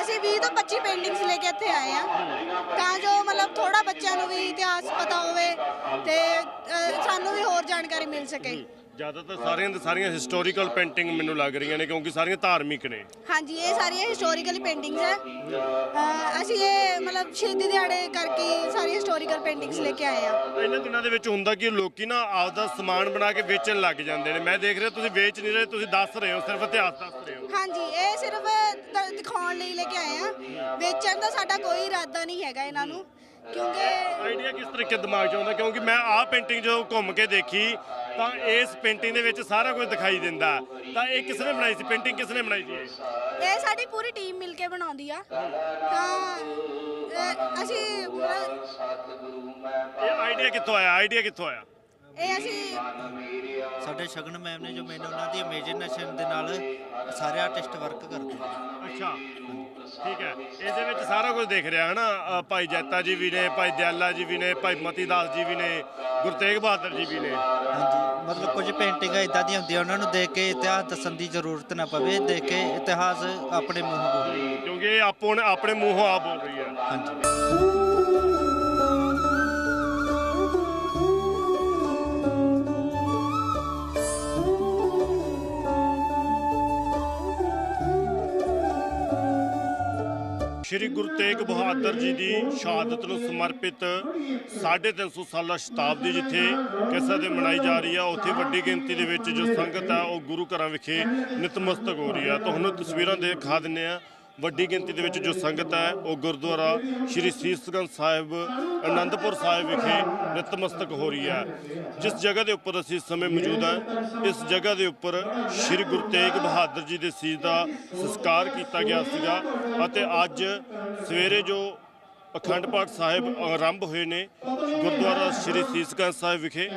ਅਸੀਂ 20 ਤੋਂ 25 ਪੇਂਟਿੰਗਸ ਲੈ ਕੇ ਇੱਥੇ ਆਏ ਹਾਂ। ਤਾਂ ਜੋ ਮਤਲਬ ਥੋੜਾ ਬੱਚਿਆਂ ਨੂੰ ਵੀ ਇਤਿਹਾਸ ਪਤਾ ਹੋਵੇ ਤੇ ਅਹ, ਸਾਨੂੰ ਵੀ ਹੋਰ ਜਾਣਕਾਰੀ ਮਿਲ ਸਕੇ। ਜ਼ਿਆਦਾਤਰ ਸਾਰੀਆਂ ਦੇ ਸਾਰੀਆਂ ਹਿਸਟੋਰੀਕਲ ਪੇਂਟਿੰਗ ਮੈਨੂੰ ਲੱਗ ਰਹੀਆਂ ਨੇ ਕਿਉਂਕਿ ਸਾਰੀਆਂ ਧਾਰਮਿਕ ਨੇ। ਹਾਂਜੀ ਇਹ ਸਾਰੀਆਂ ਹਿਸਟੋਰੀਕਲ ਪੇਂਟਿੰਗਸ ਹੈ। ਅਸੀਂ ਇਹ ਮਤਲਬ ਸ਼ਹੀਦੀ ਦਿਹਾੜੇ ਕਰਕੇ ਸਾਰੀ ਹਿਸਟੋਰੀਕਲ ਪੇਂਟਿੰਗਸ ਲੈ ਕੇ ਆਏ ਹਾਂ। ਇਹਨਾਂ ਦਿਨਾਂ ਦੇ ਵਿੱਚ ਹੁੰਦਾ ਕਿ ਲੋਕੀ ਨਾ ਆਪਦਾ ਸਮਾਨ ਬਣਾ ਕੇ ਵੇਚਣ ਲੱਗ ਜਾਂਦੇ ਨੇ। ਮੈਂ ਦੇਖ ਰਿਹਾ ਤੁਸੀਂ ਵੇਚ ਨਹੀਂ ਰਹੇ ਤੁਸੀਂ ਦੱਸ ਰਹੇ ਹੋ ਸਿਰਫ ਇਤਿਹਾਸ ਦੱਸ ਰਹੇ ਹੋ। ਹਾਂਜੀ ਇਹ ਸਿਰਫ ਦ- ਦਿਖਾਉਣ ਲਈ ਲੈ ਕੇ ਆਏ ਆ ਵੇਚਣ ਦਾ ਸਾਡਾ ਕੋਈ ਇਰਾਦਾ ਨਹੀਂ ਹੈਗਾ ਇਹਨਾਂ ਨੂੰ ਕਿਉਂਕਿ ਆਈਡੀਆ ਕਿਸ ਤਰੀਕੇ ਦਿਮਾਗ 'ਚ ਆਉਂਦਾ? ਕਿਉਂਕਿ ਮੈਂ ਆਹ ਪੇਂਟਿੰਗ ਜਦੋਂ ਘੁੰਮ ਕੇ ਦੇਖੀ ਤਾਂ ਇਸ ਪੇਂਟਿੰਗ ਦੇ ਵਿੱਚ ਸਾਰਾ ਕੁਝ ਦਿਖਾਈ ਦਿੰਦਾ। ਤਾਂ ਇਹ ਕਿਸ ਨੇ ਬਣਾਈ ਸੀ? ਪੇਂਟਿੰਗ ਕਿਸ ਨੇ ਬਣਾਈ ਸੀ ਇਹ? ਇਹ ਸਾਡੀ ਪੂਰੀ ਟੀਮ ਮਿਲ ਕੇ ਬਣਾਉਂਦੀ ਆ। ਤਾਂ ਅਹ, ਅਸੀਂ ਮਤਲਬ ਇਹ ਆਈਡੀਆ ਕਿੱਥੋਂ ਆਇਆ? ਆਈਡੀਆ ਕਿੱਥੋਂ ਆਇਆ? ਇਹ ਅਸੀਂ ਸਾਡੇ ਸ਼ਗਨ ਮੈਮ ਨੇ ਜੋ ਮੈਨੂੰ ਉਹਨਾਂ ਦੀ ਇਮੇਜਿਨੇਸ਼ਨ ਦੇ ਨਾਲ ਸਾਰੇ ਆਰਟਿਸਟ ਵਰਕ ਕਰਦੇ ਅੱਛਾ। ਠੀਕ ਹੈ। ਇਹਦੇ ਵਿੱਚ ਸਾਰਾ ਕੁਝ ਦੇਖ ਰਿਹਾ ਹੈ ਨਾ ਅ, ਭਾਈ ਜੈਤਾ ਜੀ ਵੀ ਨੇ ਭਾਈ ਦਿਆਲਾ ਜੀ ਵੀ ਨੇ ਭਾਈ ਮਤੀਦਾਸ ਜੀ ਵੀ ਨੇ ਗੁਰੂ ਤੇਗ ਬਹਾਦਰ ਜੀ ਵੀ ਨੇ। ਹਾਂਜੀ ਮਤਲਬ ਕੁਝ ਪੇਂਟਿੰਗਾਂ ਇਦਾਂ ਦੀਆਂ ਹੁੰਦੀਆਂ ਉਹਨਾਂ ਨੂੰ ਦੇਖ ਕੇ ਇਤਿਹਾਸ ਦੱਸਣ ਦੀ ਜ਼ਰੂਰਤ ਨਾ ਪਵੇ ਦੇਖ ਕੇ ਇਤਿਹਾਸ ਆਪਣੇ ਮੂੰਹੋਂ ਬੋਲੇ। ਕਿਉਂਕਿ ਆਪੋ ਆਪਣੇ ਮੂੰਹੋਂ ਆਪ ਬੋਲ ਰਹੀ ਹੈ। ਹਾਂਜੀ। ਸ਼੍ਰੀ ਗੁਰੂ ਤੇਗ ਬਹਾਦਰ ਜੀ ਦੀ ਸ਼ਹਾਦਤ ਨੂੰ ਸਮਰਪਿਤ 350 ਸਾਲਾ ਸ਼ਤਾਬਦੀ ਜਿੱਥੇ ਕਿਸੇ ਦੇ ਮਨਾਈ ਜਾ ਰਹੀ ਆ, ਉੱਥੇ ਵੱਡੀ ਗਿਣਤੀ ਦੇ ਵਿੱਚ ਜੋ ਸੰਗਤ ਆ, ਉਹ ਗੁਰੂ ਘਰਾਂ ਵਿਖੇ ਨਤਮਸਤਕ ਹੋ ਰਹੀ ਆ। ਤੁਹਾਨੂੰ ਤਸਵੀਰਾਂ ਦਿਖਾ ਦਿੰਨੇ ਆ। ਵੱਡੀ ਗਿਣਤੀ ਦੇ ਵਿੱਚ ਜੋ ਸੰਗਤ ਹੈ, ਉਹ ਗੁਰਦੁਆਰਾ ਸ਼੍ਰੀ ਸੀਸਗੰਜ ਸਾਹਿਬ, ਅਨੰਦਪੁਰ ਸਾਹਿਬ ਵਿਖੇ ਨਤਮਸਤਕ ਹੋ ਰਹੀ ਹੈ। ਜਿਸ ਜਗ੍ਹਾ ਦੇ ਉੱਪਰ ਅਸੀਂ ਇਸ ਸਮੇਂ ਮੌਜੂਦ ਹਾਂ, ਇਸ ਜਗ੍ਹਾ ਦੇ ਉੱਪਰ ਸ਼੍ਰੀ ਗੁਰੂ ਤੇਗ ਬਹਾਦਰ ਜੀ ਦੇ ਸੀਸ ਦਾ ਸੰਸਕਾਰ ਕੀਤਾ ਗਿਆ ਸੀਗਾ ਅਤੇ ਅੱਜ ਸਵੇਰੇ ਜੋ ਅਖੰਡ ਪਾਠ ਸਾਹਿਬ ਆਰੰਭ ਹੋਏ ਨੇ ਗੁਰਦੁਆਰਾ ਸ਼੍ਰੀ ਸੀਸਗੰਜ ਸਾਹਿਬ ਵਿਖੇ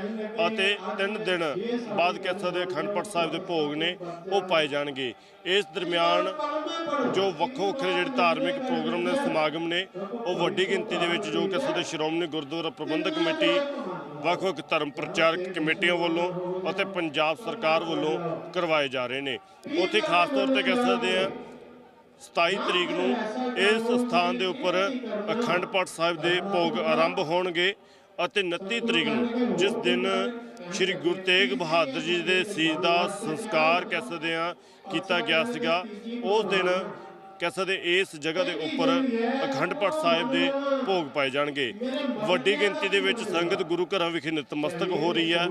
ਅਤੇ ਤਿੰਨ ਦਿਨ ਬਾਅਦ ਕਹਿ ਸਕਦੇ ਅਖੰਡ ਪਾਠ ਸਾਹਿਬ ਦੇ ਭੋਗ ਨੇ ਉਹ ਪਾਏ ਜਾਣਗੇ। ਇਸ ਦਰਮਿਆਨ ਜੋ ਵੱਖੋ ਵੱਖਰੇ ਜਿਹੜੇ ਧਾਰਮਿਕ ਪ੍ਰੋਗਰਾਮ ਨੇ, ਸਮਾਗਮ ਨੇ, ਉਹ ਵੱਡੀ ਗਿਣਤੀ ਦੇ ਵਿੱਚ ਜੋ ਕਿਸੇ ਦੇ ਸ਼੍ਰੋਮਣੀ ਗੁਰਦੁਆਰਾ ਪ੍ਰਬੰਧਕ ਕਮੇਟੀ, ਵੱਖ ਵੱਖ ਧਰਮ ਪ੍ਰਚਾਰਕ ਕਮੇਟੀਆਂ ਵੱਲੋਂ ਅਤੇ ਪੰਜਾਬ ਸਰਕਾਰ ਵੱਲੋਂ ਕਰਵਾਏ ਜਾ ਰਹੇ ਨੇ। ਉੱਥੇ ਖਾਸ ਤੌਰ ਤੇ ਕਹਿ ਸਕਦੇ ਆ 27 ਤਰੀਕ ਨੂੰ ਇਸ ਸਥਾਨ ਦੇ ਉੱਪਰ ਅਖੰਡ ਪਾਠ ਸਾਹਿਬ ਦੇ ਭੋਗ ਆਰੰਭ ਹੋਣਗੇ ਅਤੇ 29 ਤਰੀਕ ਨੂੰ ਜਿਸ ਦਿਨ ਸ੍ਰੀ ਗੁਰੂ ਤੇਗ ਬਹਾਦਰ ਜੀ ਦੇ ਸੀਸ ਦਾ ਸੰਸਕਾਰ ਕਹਿ ਸਕਦੇ ਆ ਕੀਤਾ ਗਿਆ ਸੀਗਾ, ਉਸ ਦਿਨ ਕਹਿ ਸਕਦੇ ਇਸ ਜਗ੍ਹਾ ਦੇ ਉੱਪਰ ਅਖੰਡ ਪਾਠ ਸਾਹਿਬ ਦੇ ਭੋਗ ਪਾਏ ਜਾਣਗੇ। ਵੱਡੀ ਗਿਣਤੀ ਦੇ ਵਿੱਚ ਸੰਗਤ ਗੁਰੂ ਘਰਾਂ ਵਿਖੇ ਨਤਮਸਤਕ ਹੋ ਰਹੀ ਹੈ।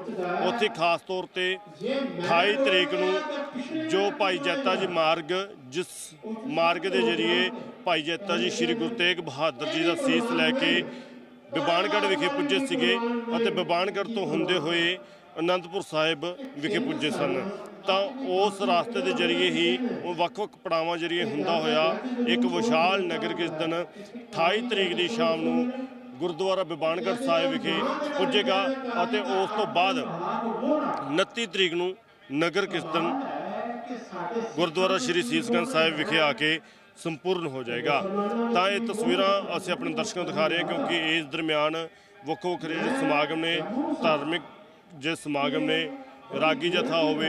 ਉੱਥੇ ਖਾਸ ਤੌਰ ਤੇ 28 ਤਰੀਕ ਨੂੰ ਜੋ ਭਾਈ ਜੈਤਾ ਜੀ ਮਾਰਗ, ਜਿਸ ਮਾਰਗ ਦੇ ਜ਼ਰੀਏ ਭਾਈ ਜੈਤਾ ਜੀ ਸ੍ਰੀ ਗੁਰੂ ਤੇਗ ਬਹਾਦਰ ਜੀ ਦਾ ਸੀਸ ਲੈ ਕੇ ਬਿਬਾਨਗੜ੍ਹ ਵਿਖੇ ਪੁੱਜੇ ਸੀਗੇ ਅਤੇ ਬਿਬਾਨਗੜ੍ਹ ਤੋਂ ਹੁੰਦੇ ਹੋਏ ਅਨੰਦਪੁਰ ਸਾਹਿਬ ਵਿਖੇ ਪੁੱਜੇ ਸਨ। ਤਾਂ ਉਸ ਰਸਤੇ ਦੇ ਜ਼ਰੀਏ ਹੀ ਉਹ ਵੱਖ-ਵੱਖ ਪੜਾਵਾਂ ਜ਼ਰੀਏ ਹੁੰਦਾ ਹੋਇਆ ਇੱਕ ਵਿਸ਼ਾਲ ਨਗਰ ਕਿਸ ਦਿਨ 28 ਤਰੀਕ ਦੀ ਸ਼ਾਮ ਨੂੰ ਗੁਰਦੁਆਰਾ ਬਿਬਾਨਗੜ੍ਹ ਸਾਹਿਬ ਵਿਖੇ ਪੁੱਜੇਗਾ ਅਤੇ ਉਸ ਤੋਂ ਬਾਅਦ 29 ਤਰੀਕ ਨੂੰ ਨਗਰ ਕੀਰਤਨ ਗੁਰਦੁਆਰਾ ਸ਼੍ਰੀ ਸੀਸਗੰਜ ਸਾਹਿਬ ਵਿਖੇ ਆ ਕੇ ਸੰਪੂਰਨ ਹੋ ਜਾਏਗਾ। ਤਾਂ ਇਹ ਤਸਵੀਰਾਂ ਅਸੀਂ ਆਪਣੇ ਦਰਸ਼ਕਾਂ ਨੂੰ ਦਿਖਾ ਰਹੇ ਹਾਂ ਕਿਉਂਕਿ ਇਸ ਦਰਮਿਆਨ ਵੱਖੋ ਵੱਖਰੇ ਜਿਹੜੇ ਸਮਾਗਮ ਨੇ ਧਾਰਮਿਕ ਜੇ ਸਮਾਗਮ ਨੇ ਰਾਗੀ ਜਥਾ ਹੋਵੇ,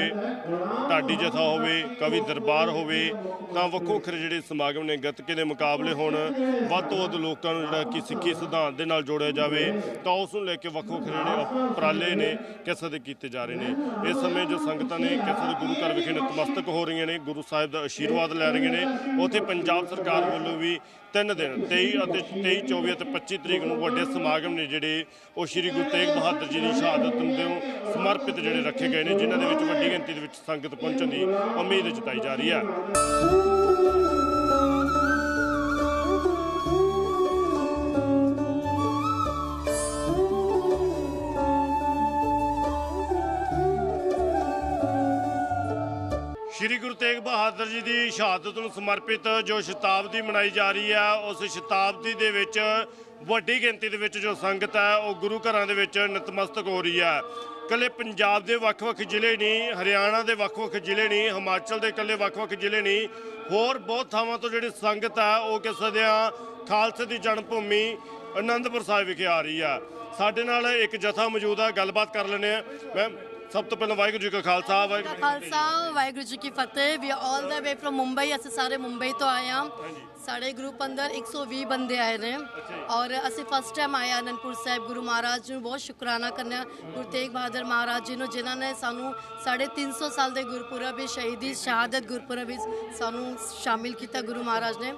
ਢਾਡੀ ਜਥਾ ਹੋਵੇ, ਕਵੀ ਦਰਬਾਰ ਹੋਵੇ, ਤਾਂ ਵੱਖੋ ਵੱਖਰੇ ਜਿਹੜੇ ਸਮਾਗਮ ਨੇ ਗੱਤਕੇ ਦੇ ਮੁਕਾਬਲੇ ਹੋਣ, ਵੱਧ ਤੋਂ ਵੱਧ ਲੋਕਾਂ ਨੂੰ ਜਿਹੜਾ ਕਿ ਸਿੱਖੀ ਸਿਧਾਂਤ ਦੇ ਨਾਲ ਜੋੜਿਆ ਜਾਵੇ, ਤਾਂ ਉਸ ਨੂੰ ਲੈ ਕੇ ਵੱਖੋ ਵੱਖਰੇ ਜਿਹੜੇ ਉਪਰਾਲੇ ਨੇ ਕਿਸੇ ਦੇ ਕੀਤੇ ਜਾ ਰਹੇ ਨੇ। ਇਸ ਸਮੇਂ ਜੋ ਸੰਗਤਾਂ ਨੇ ਕਿਸੇ ਦੇ ਗੁਰੂ ਘਰ ਵਿਖੇ ਨਤਮਸਤਕ ਹੋ ਰਹੀਆਂ ਨੇ, ਗੁਰੂ ਸਾਹਿਬ ਦਾ ਆਸ਼ੀਰਵਾਦ ਲੈ ਰਹੀਆਂ ਨੇ, ਉੱਥੇ ਪੰਜਾਬ ਸਰਕਾਰ ਵੱਲੋਂ ਵੀ ਤਿੰਨ ਦਿਨ 23 ਅਤੇ 23 24 ਅਤੇ 25 ਤਰੀਕ ਨੂੰ ਵੱਡੇ ਸਮਾਗਮ ਨੇ ਜਿਹੜੇ ਉਹ ਸ੍ਰੀ ਗੁਰੂ ਤੇਗ ਬਹਾਦਰ ਜੀ ਦੀ ਸ਼ਹਾਦਤ ਨੂੰ ਸਮਰਪਿਤ ਜਿਹੜੇ ਰੱਖੇ ਗਏ ਨੇ, ਜਿਨ੍ਹਾਂ ਦੇ ਵਿੱਚ ਵੱਡੀ ਗਿਣਤੀ ਦੇ ਵਿੱਚ ਸੰਗਤ ਪਹੁੰਚਣ ਦੀ ਉਮੀਦ ਜਤਾਈ ਜਾ ਰਹੀ ਹੈ। ਸ਼੍ਰੀ ਗੁਰੂ ਤੇਗ ਬਹਾਦਰ ਜੀ ਦੀ ਸ਼ਹਾਦਤ ਨੂੰ ਸਮਰਪਿਤ ਜੋ ਸ਼ਤਾਬਦੀ ਮਨਾਈ ਜਾ ਰਹੀ ਹੈ, ਉਸ ਸ਼ਤਾਬਦੀ ਦੇ ਵਿੱਚ ਵੱਡੀ ਗਿਣਤੀ ਦੇ ਵਿੱਚ ਜੋ ਸੰਗਤ ਹੈ, ਉਹ ਗੁਰੂ ਘਰਾਂ ਦੇ ਵਿੱਚ ਨਤਮਸਤਕ ਹੋ ਰਹੀ ਹੈ। ਕੱਲੇ ਪੰਜਾਬ ਦੇ ਵੱਖ-ਵੱਖ ਜ਼ਿਲ੍ਹੇ ਨਹੀਂ, ਹਰਿਆਣਾ ਦੇ ਵੱਖ-ਵੱਖ ਜ਼ਿਲ੍ਹੇ ਨਹੀਂ, ਹਿਮਾਚਲ ਦੇ ਕੱਲੇ ਵੱਖ-ਵੱਖ ਜ਼ਿਲ੍ਹੇ ਨਹੀਂ, ਹੋਰ ਬਹੁਤ ਥਾਵਾਂ ਤੋਂ ਜਿਹੜੀ ਸੰਗਤ ਹੈ, ਉਹ ਕਿਸੇ ਦੇ ਖਾਲਸੇ ਦੀ ਜਨਮ ਭੂਮੀ ਆਨੰਦਪੁਰ ਸਾਹਿਬ ਵਿਖੇ ਆ ਰਹੀ ਆ ਸਾਡੇ ਨਾਲ ਇੱਕ ਜਥਾ ਮੌਜੂਦ ਆ ਗੱਲਬਾਤ ਕਰ ਲੈਂਦੇ ਆ ਮੈਂ ਸਭ ਤੋਂ ਪਹਿਲਾਂ ਵਾਹਿਗੁਰੂ ਜੀ ਕਾ ਖਾਲਸਾ ਵਾਹਿਗੁਰੂ ਜੀ ਕੀ ਫਤਿਹ। ਖਾਲਸਾ ਵਾਹਿਗੁਰੂ ਜੀ ਕੀ ਫਤਿਹ। ਵੀ ਆਲ ਦਾ ਵੇ ਫਰਮ ਮੁੰਬਈ ਅਸੀਂ ਸਾਰੇ ਮੁੰਬਈ ਤੋਂ ਆਏ ਹਾਂ। ਸਾਡੇ ਗਰੁੱਪ ਅੰਦਰ 120 ਬੰਦੇ ਆਏ ਨੇ। ਔਰ ਅਸੀਂ ਫਸਟ ਟਾਈਮ ਆਏ ਹਾਂ ਅਨੰਦਪੁਰ ਸਾਹਿਬ। ਗੁਰੂ ਮਹਾਰਾਜ ਨੂੰ ਬਹੁਤ ਸ਼ੁਕਰਾਨਾ ਕਰਨਾ। ਗੁਰੂ ਤੇਗ ਬਹਾਦਰ ਮਹਾਰਾਜ ਜੀ ਨੂੰ ਜਿਨ੍ਹਾਂ ਨੇ ਸਾਨੂੰ ਸਾਢੇ 300 ਸਾਲ ਦੇ ਗੁਰਪੁਰਬ ਵਿੱਚ ਸ਼ਹੀਦੀ ਸ਼ਹਾਦਤ ਗੁਰਪੁਰਬ ਵਿੱਚ ਸਾਨੂੰ ਸ਼ਾਮਿਲ ਕੀਤਾ ਗੁਰੂ ਮਹਾਰਾਜ ਨੇ।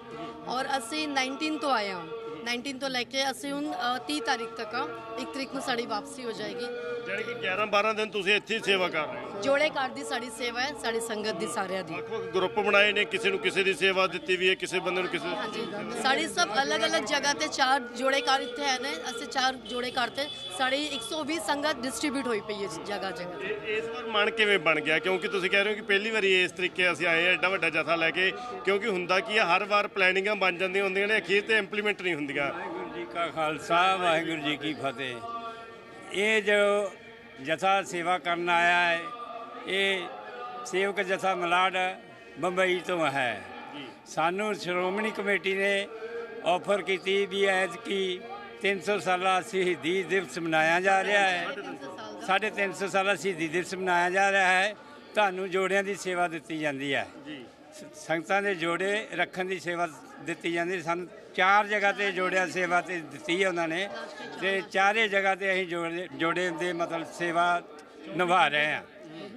ਔਰ ਅਸੀਂ 19 ਤੋਂ ਆਏ ਹਾਂ। 19 ਤੋਂ ਲੈ ਕੇ ਅਸੀਂ ਹੁਣ ਅ, 30 ਤਾਰੀਖ ਤੱਕ ਆ 1 ਤਰੀਕ ਨੂੰ ਸਾਡੀ ਵਾਪਸੀ ਹੋ ਜਾਏਗੀ। ਜਾਣੀ ਕਿ 11 12 ਦਿਨ ਤੁਸੀਂ ਇੱਥੇ ਹੀ ਸੇਵਾ ਕਰ ਰਹੇ ਹੋ। ਜੋੜੇ ਘਰ ਦੀ ਸਾਡੀ ਸੇਵਾ ਹੈ ਸਾਡੀ ਸੰਗਤ ਦੀ ਸਾਰਿਆਂ ਦੀ। ਵੱਖ-ਵੱਖ ਗਰੁੱਪ ਬਣਾਏ ਨੇ ਕਿਸੇ ਨੂੰ ਕਿਸੇ ਦੀ ਸੇਵਾ ਦਿੱਤੀ ਵੀ ਹੈ ਕਿਸੇ ਬੰਦੇ ਨੂੰ ਕਿਸੇ ਹਾਂਜੀ। ਸਾਡੀ ਸਭ ਅਲੱਗ-ਅਲੱਗ ਜਗ੍ਹਾ ਤੇ ਚਾਰ ਜੋੜੇ ਘਰ ਇੱਥੇ ਹੈ ਨੇ ਅਸੀਂ ਚਾਰ ਜੋੜੇ ਘਰ ਤੇ ਸਾਡੀ 120 ਸੰਗਤ ਡਿਸਟ੍ਰੀਬਿਊਟ ਹੋਈ ਪਈ ਹੈ ਜਗ੍ਹਾ ਜਗ੍ਹਾ। ਤੇ। ਇਹ- ਇਸ ਵਾਰ ਮਨ ਕਿਵੇਂ ਬਣ ਗਿਆ? ਕਿਉਂਕਿ ਤੁਸੀਂ ਕਹਿ ਰਹੇ ਹੋ ਕਿ ਪਹਿਲੀ ਵਾਰੀ ਇਸ ਤਰੀਕੇ ਅਸੀਂ ਆਏ ਆ ਐਡਾ ਵੱਡਾ ਜਥਾ ਲੈ ਕੇ ਕਿਉਂਕਿ ਹੁੰਦਾ ਕੀ ਹੈ ਹਰ ਵਾਰ ਪਲੈਨਿੰਗਾਂ ਬਣ ਜਾਂਦੀਆਂ ਹੁੰਦੀਆਂ ਨੇ ਅਖੀਰ ਤੇ ਇੰਪਲੀਮੈਂਟ ਨਹੀਂ ਹੁੰਦੀਆਂ। ਵਾਹਿਗੁਰੂ ਜੀ ਕਾ ਖਾਲਸਾ ਵਾਹਿਗੁਰੂ ਜੀ ਕੀ ਫਤਿਹ। ਇਹ ਜੋ ਜਥਾ ਸੇਵਾ ਕਰਨ ਆਇਆ ਹੈ ਇਹ ਸੇਵਕ ਜਥਾ ਮਲਾਡ ਬੰਬਈ ਤੋਂ ਹੈ ਸਾਨੂੰ ਸ਼੍ਰੋਮਣੀ ਕਮੇਟੀ ਨੇ ਆਫਰ ਕੀਤੀ ਵੀ ਐਤਕੀ 300 ਸਾਲਾ ਸ਼ਹੀਦੀ ਦਿਵਸ ਮਨਾਇਆ ਜਾ ਰਿਹਾ ਹੈ ਸਾਢੇ 300 ਸਾਲਾ ਸ਼ਹੀਦੀ ਦਿਵਸ ਮਨਾਇਆ ਜਾ ਰਿਹਾ ਹੈ ਤੁਹਾਨੂੰ ਜੋੜਿਆਂ ਦੀ ਸੇਵਾ ਦਿੱਤੀ ਜਾਂਦੀ ਹੈ ਸੰਗਤਾਂ ਦੇ ਜੋੜੇ ਰੱਖਣ ਦੀ ਸੇਵਾ ਦਿੱਤੀ ਜਾਂਦੀ। ਸਾਨੂੰ ਚਾਰ ਜਗ੍ਹਾ ਤੇ ਜੋੜਿਆ ਸੇਵਾ ਤੇ ਦਿੱਤੀ ਹੈ ਉਹਨਾਂ ਨੇ। ਤੇ ਚਾਰੇ ਜਗ੍ਹਾ ਤੇ ਅਸੀਂ ਜੋੜੇ ਜੋੜੇ ਦੇ ਮਤਲਬ ਸੇਵਾ ਨਿਭਾ ਰਹੇ ਹਾਂ।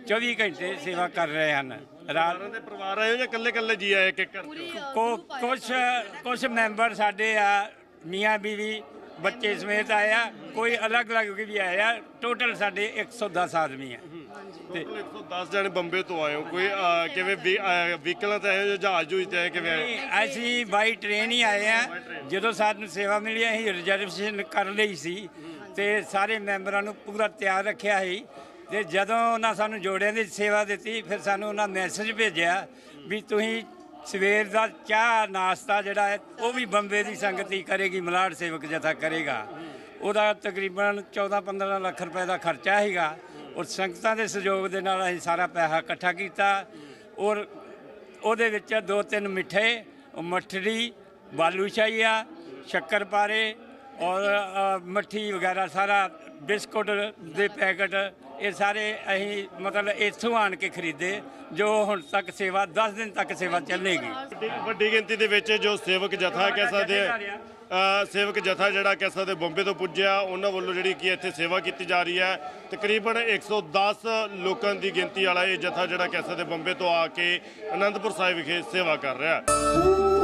24 ਘੰਟੇ ਸੇਵਾ ਕਰ ਰਹੇ ਹਨ। ਰਾਤ ਦੇ ਪਰਿਵਾਰ ਆਏ ਹੋ ਜਾਂ ਇਕੱਲੇ-ਇਕੱਲੇ ਜੀ ਆਏ ਇੱਕ ਕਰਕੇ? ਕੋ ਕੁਛ ਕੁਛ ਮੈਂਬਰ ਸਾਡੇ ਆ ਮੀਆਂ ਬੀਵੀ ਬੱਚੇ ਸਮੇਤ ਆਏ ਆ। ਕੋਈ ਅਲੱਗ-ਅਲੱਗ ਵੀ ਆਏ ਆ। ਟੋਟਲ ਸਾਡੇ 110 ਆਦਮੀ ਆ। ਤੇ 110 ਜਣੇ ਬੰਬੇ ਤੋਂ ਆਏ ਹੋ। ਕੋਈ ਅਹ, ਕਿਵੇਂ ਵਹੀਕਲਾਂ ਤੇ ਆਏ ਹੋ ਜਾਂ ਜਹਾਜ਼ ਜੂਝ ਤੇ ਆਏ ਕਿਵੇਂ ਆਏ ਅਸੀਂ ਬਾਈ ਟ੍ਰੇਨ ਹੀ ਆਏ ਆ ਜਦੋਂ ਸਾਨੂੰ ਸੇਵਾ ਮਿਲੀ ਅਸੀਂ ਰਿਜ਼ਰਵੇਸ਼ਨ ਕਰ ਲਈ ਸੀ ਤੇ ਸਾਰੇ ਮੈਂਬਰਾਂ ਨੂੰ ਪੂਰਾ ਤਿਆਰ ਰੱਖਿਆ ਸੀ ਤੇ ਜਦੋਂ ਉਹਨਾਂ ਸਾਨੂੰ ਜੋੜਿਆਂ ਦੀ ਸੇਵਾ ਦਿੱਤੀ ਫਿਰ ਸਾਨੂੰ ਉਹਨਾਂ ਮੈਸੇਜ ਭੇਜਿਆ ਵੀ ਤੁਸੀਂ ਸਵੇਰ ਦਾ ਚਾਹ ਨਾਸ਼ਤਾ ਜਿਹੜਾ ਹੈ ਉਹ ਵੀ ਬੰਬੇ ਦੀ ਸੰਗਤ ਹੀ ਕਰੇਗੀ ਮਲਾੜ ਸੇਵਕ ਜਥਾ ਕਰੇਗਾ। ਉਹਦਾ ਤਕਰੀਬਨ 14-15 ਲੱਖ ਰੁਪਏ ਦਾ ਖਰਚਾ ਹੈਗਾ ਔਰ ਸੰਗਤਾਂ ਦੇ ਸਹਿਯੋਗ ਦੇ ਨਾਲ ਅਸੀਂ ਸਾਰਾ ਪੈਸਾ ਇਕੱਠਾ ਕੀਤਾ। ਔਰ ਉਹਦੇ ਵਿੱਚ ਦੋ ਤਿੰਨ ਮਿੱਠੇ, ਉਹ ਮਠੜੀ, ਬਾਲੂ ਸ਼ਾਹੀਆ ਸ਼ੱਕਰਪਾਰੇ ਔਰ ਮੱਠੀ ਵਗੈਰਾ ਸਾਰਾ, ਬਿਸਕੁਟ ਦੇ ਪੈਕਟ, ਇਹ ਸਾਰੇ ਅਸੀਂ ਮਤਲਬ ਇੱਥੋਂ ਆਣ ਕੇ ਖਰੀਦੇ, ਜੋ ਹੁਣ ਤੱਕ ਸੇਵਾ 10 ਦਿਨ ਤੱਕ ਸੇਵਾ ਚੱਲੇਗੀ। ਵੱਡੀ- ਗਿਣਤੀ ਦੇ ਵਿੱਚ ਜੋ ਸੇਵਕ ਜਥਾ ਕਹਿ ਸਕਦੇ ਆ। ਸੇਵਕ ਜਥਾ ਜਿਹੜਾ ਕਹਿ ਸਕਦੇ ਬੰਬੇ ਤੋਂ ਪੁੱਜਿਆ, ਉਹਨਾਂ ਵੱਲੋਂ ਜਿਹੜੀ ਕੀ ਇੱਥੇ ਸੇਵਾ ਕੀਤੀ ਜਾ ਰਹੀ ਹੈ। ਤਕਰੀਬਨ 110 ਲੋਕਾਂ ਦੀ ਗਿਣਤੀ ਵਾਲਾ ਇਹ ਜਥਾ ਜਿਹੜਾ ਕਹਿ ਸਕਦੇ ਬੰਬੇ ਤੋਂ ਆ ਕੇ ਅਨੰਦਪੁਰ ਸਾਹਿਬ ਵਿਖੇ ਸੇਵਾ ਕਰ ਰਿਹਾ ਹੈ।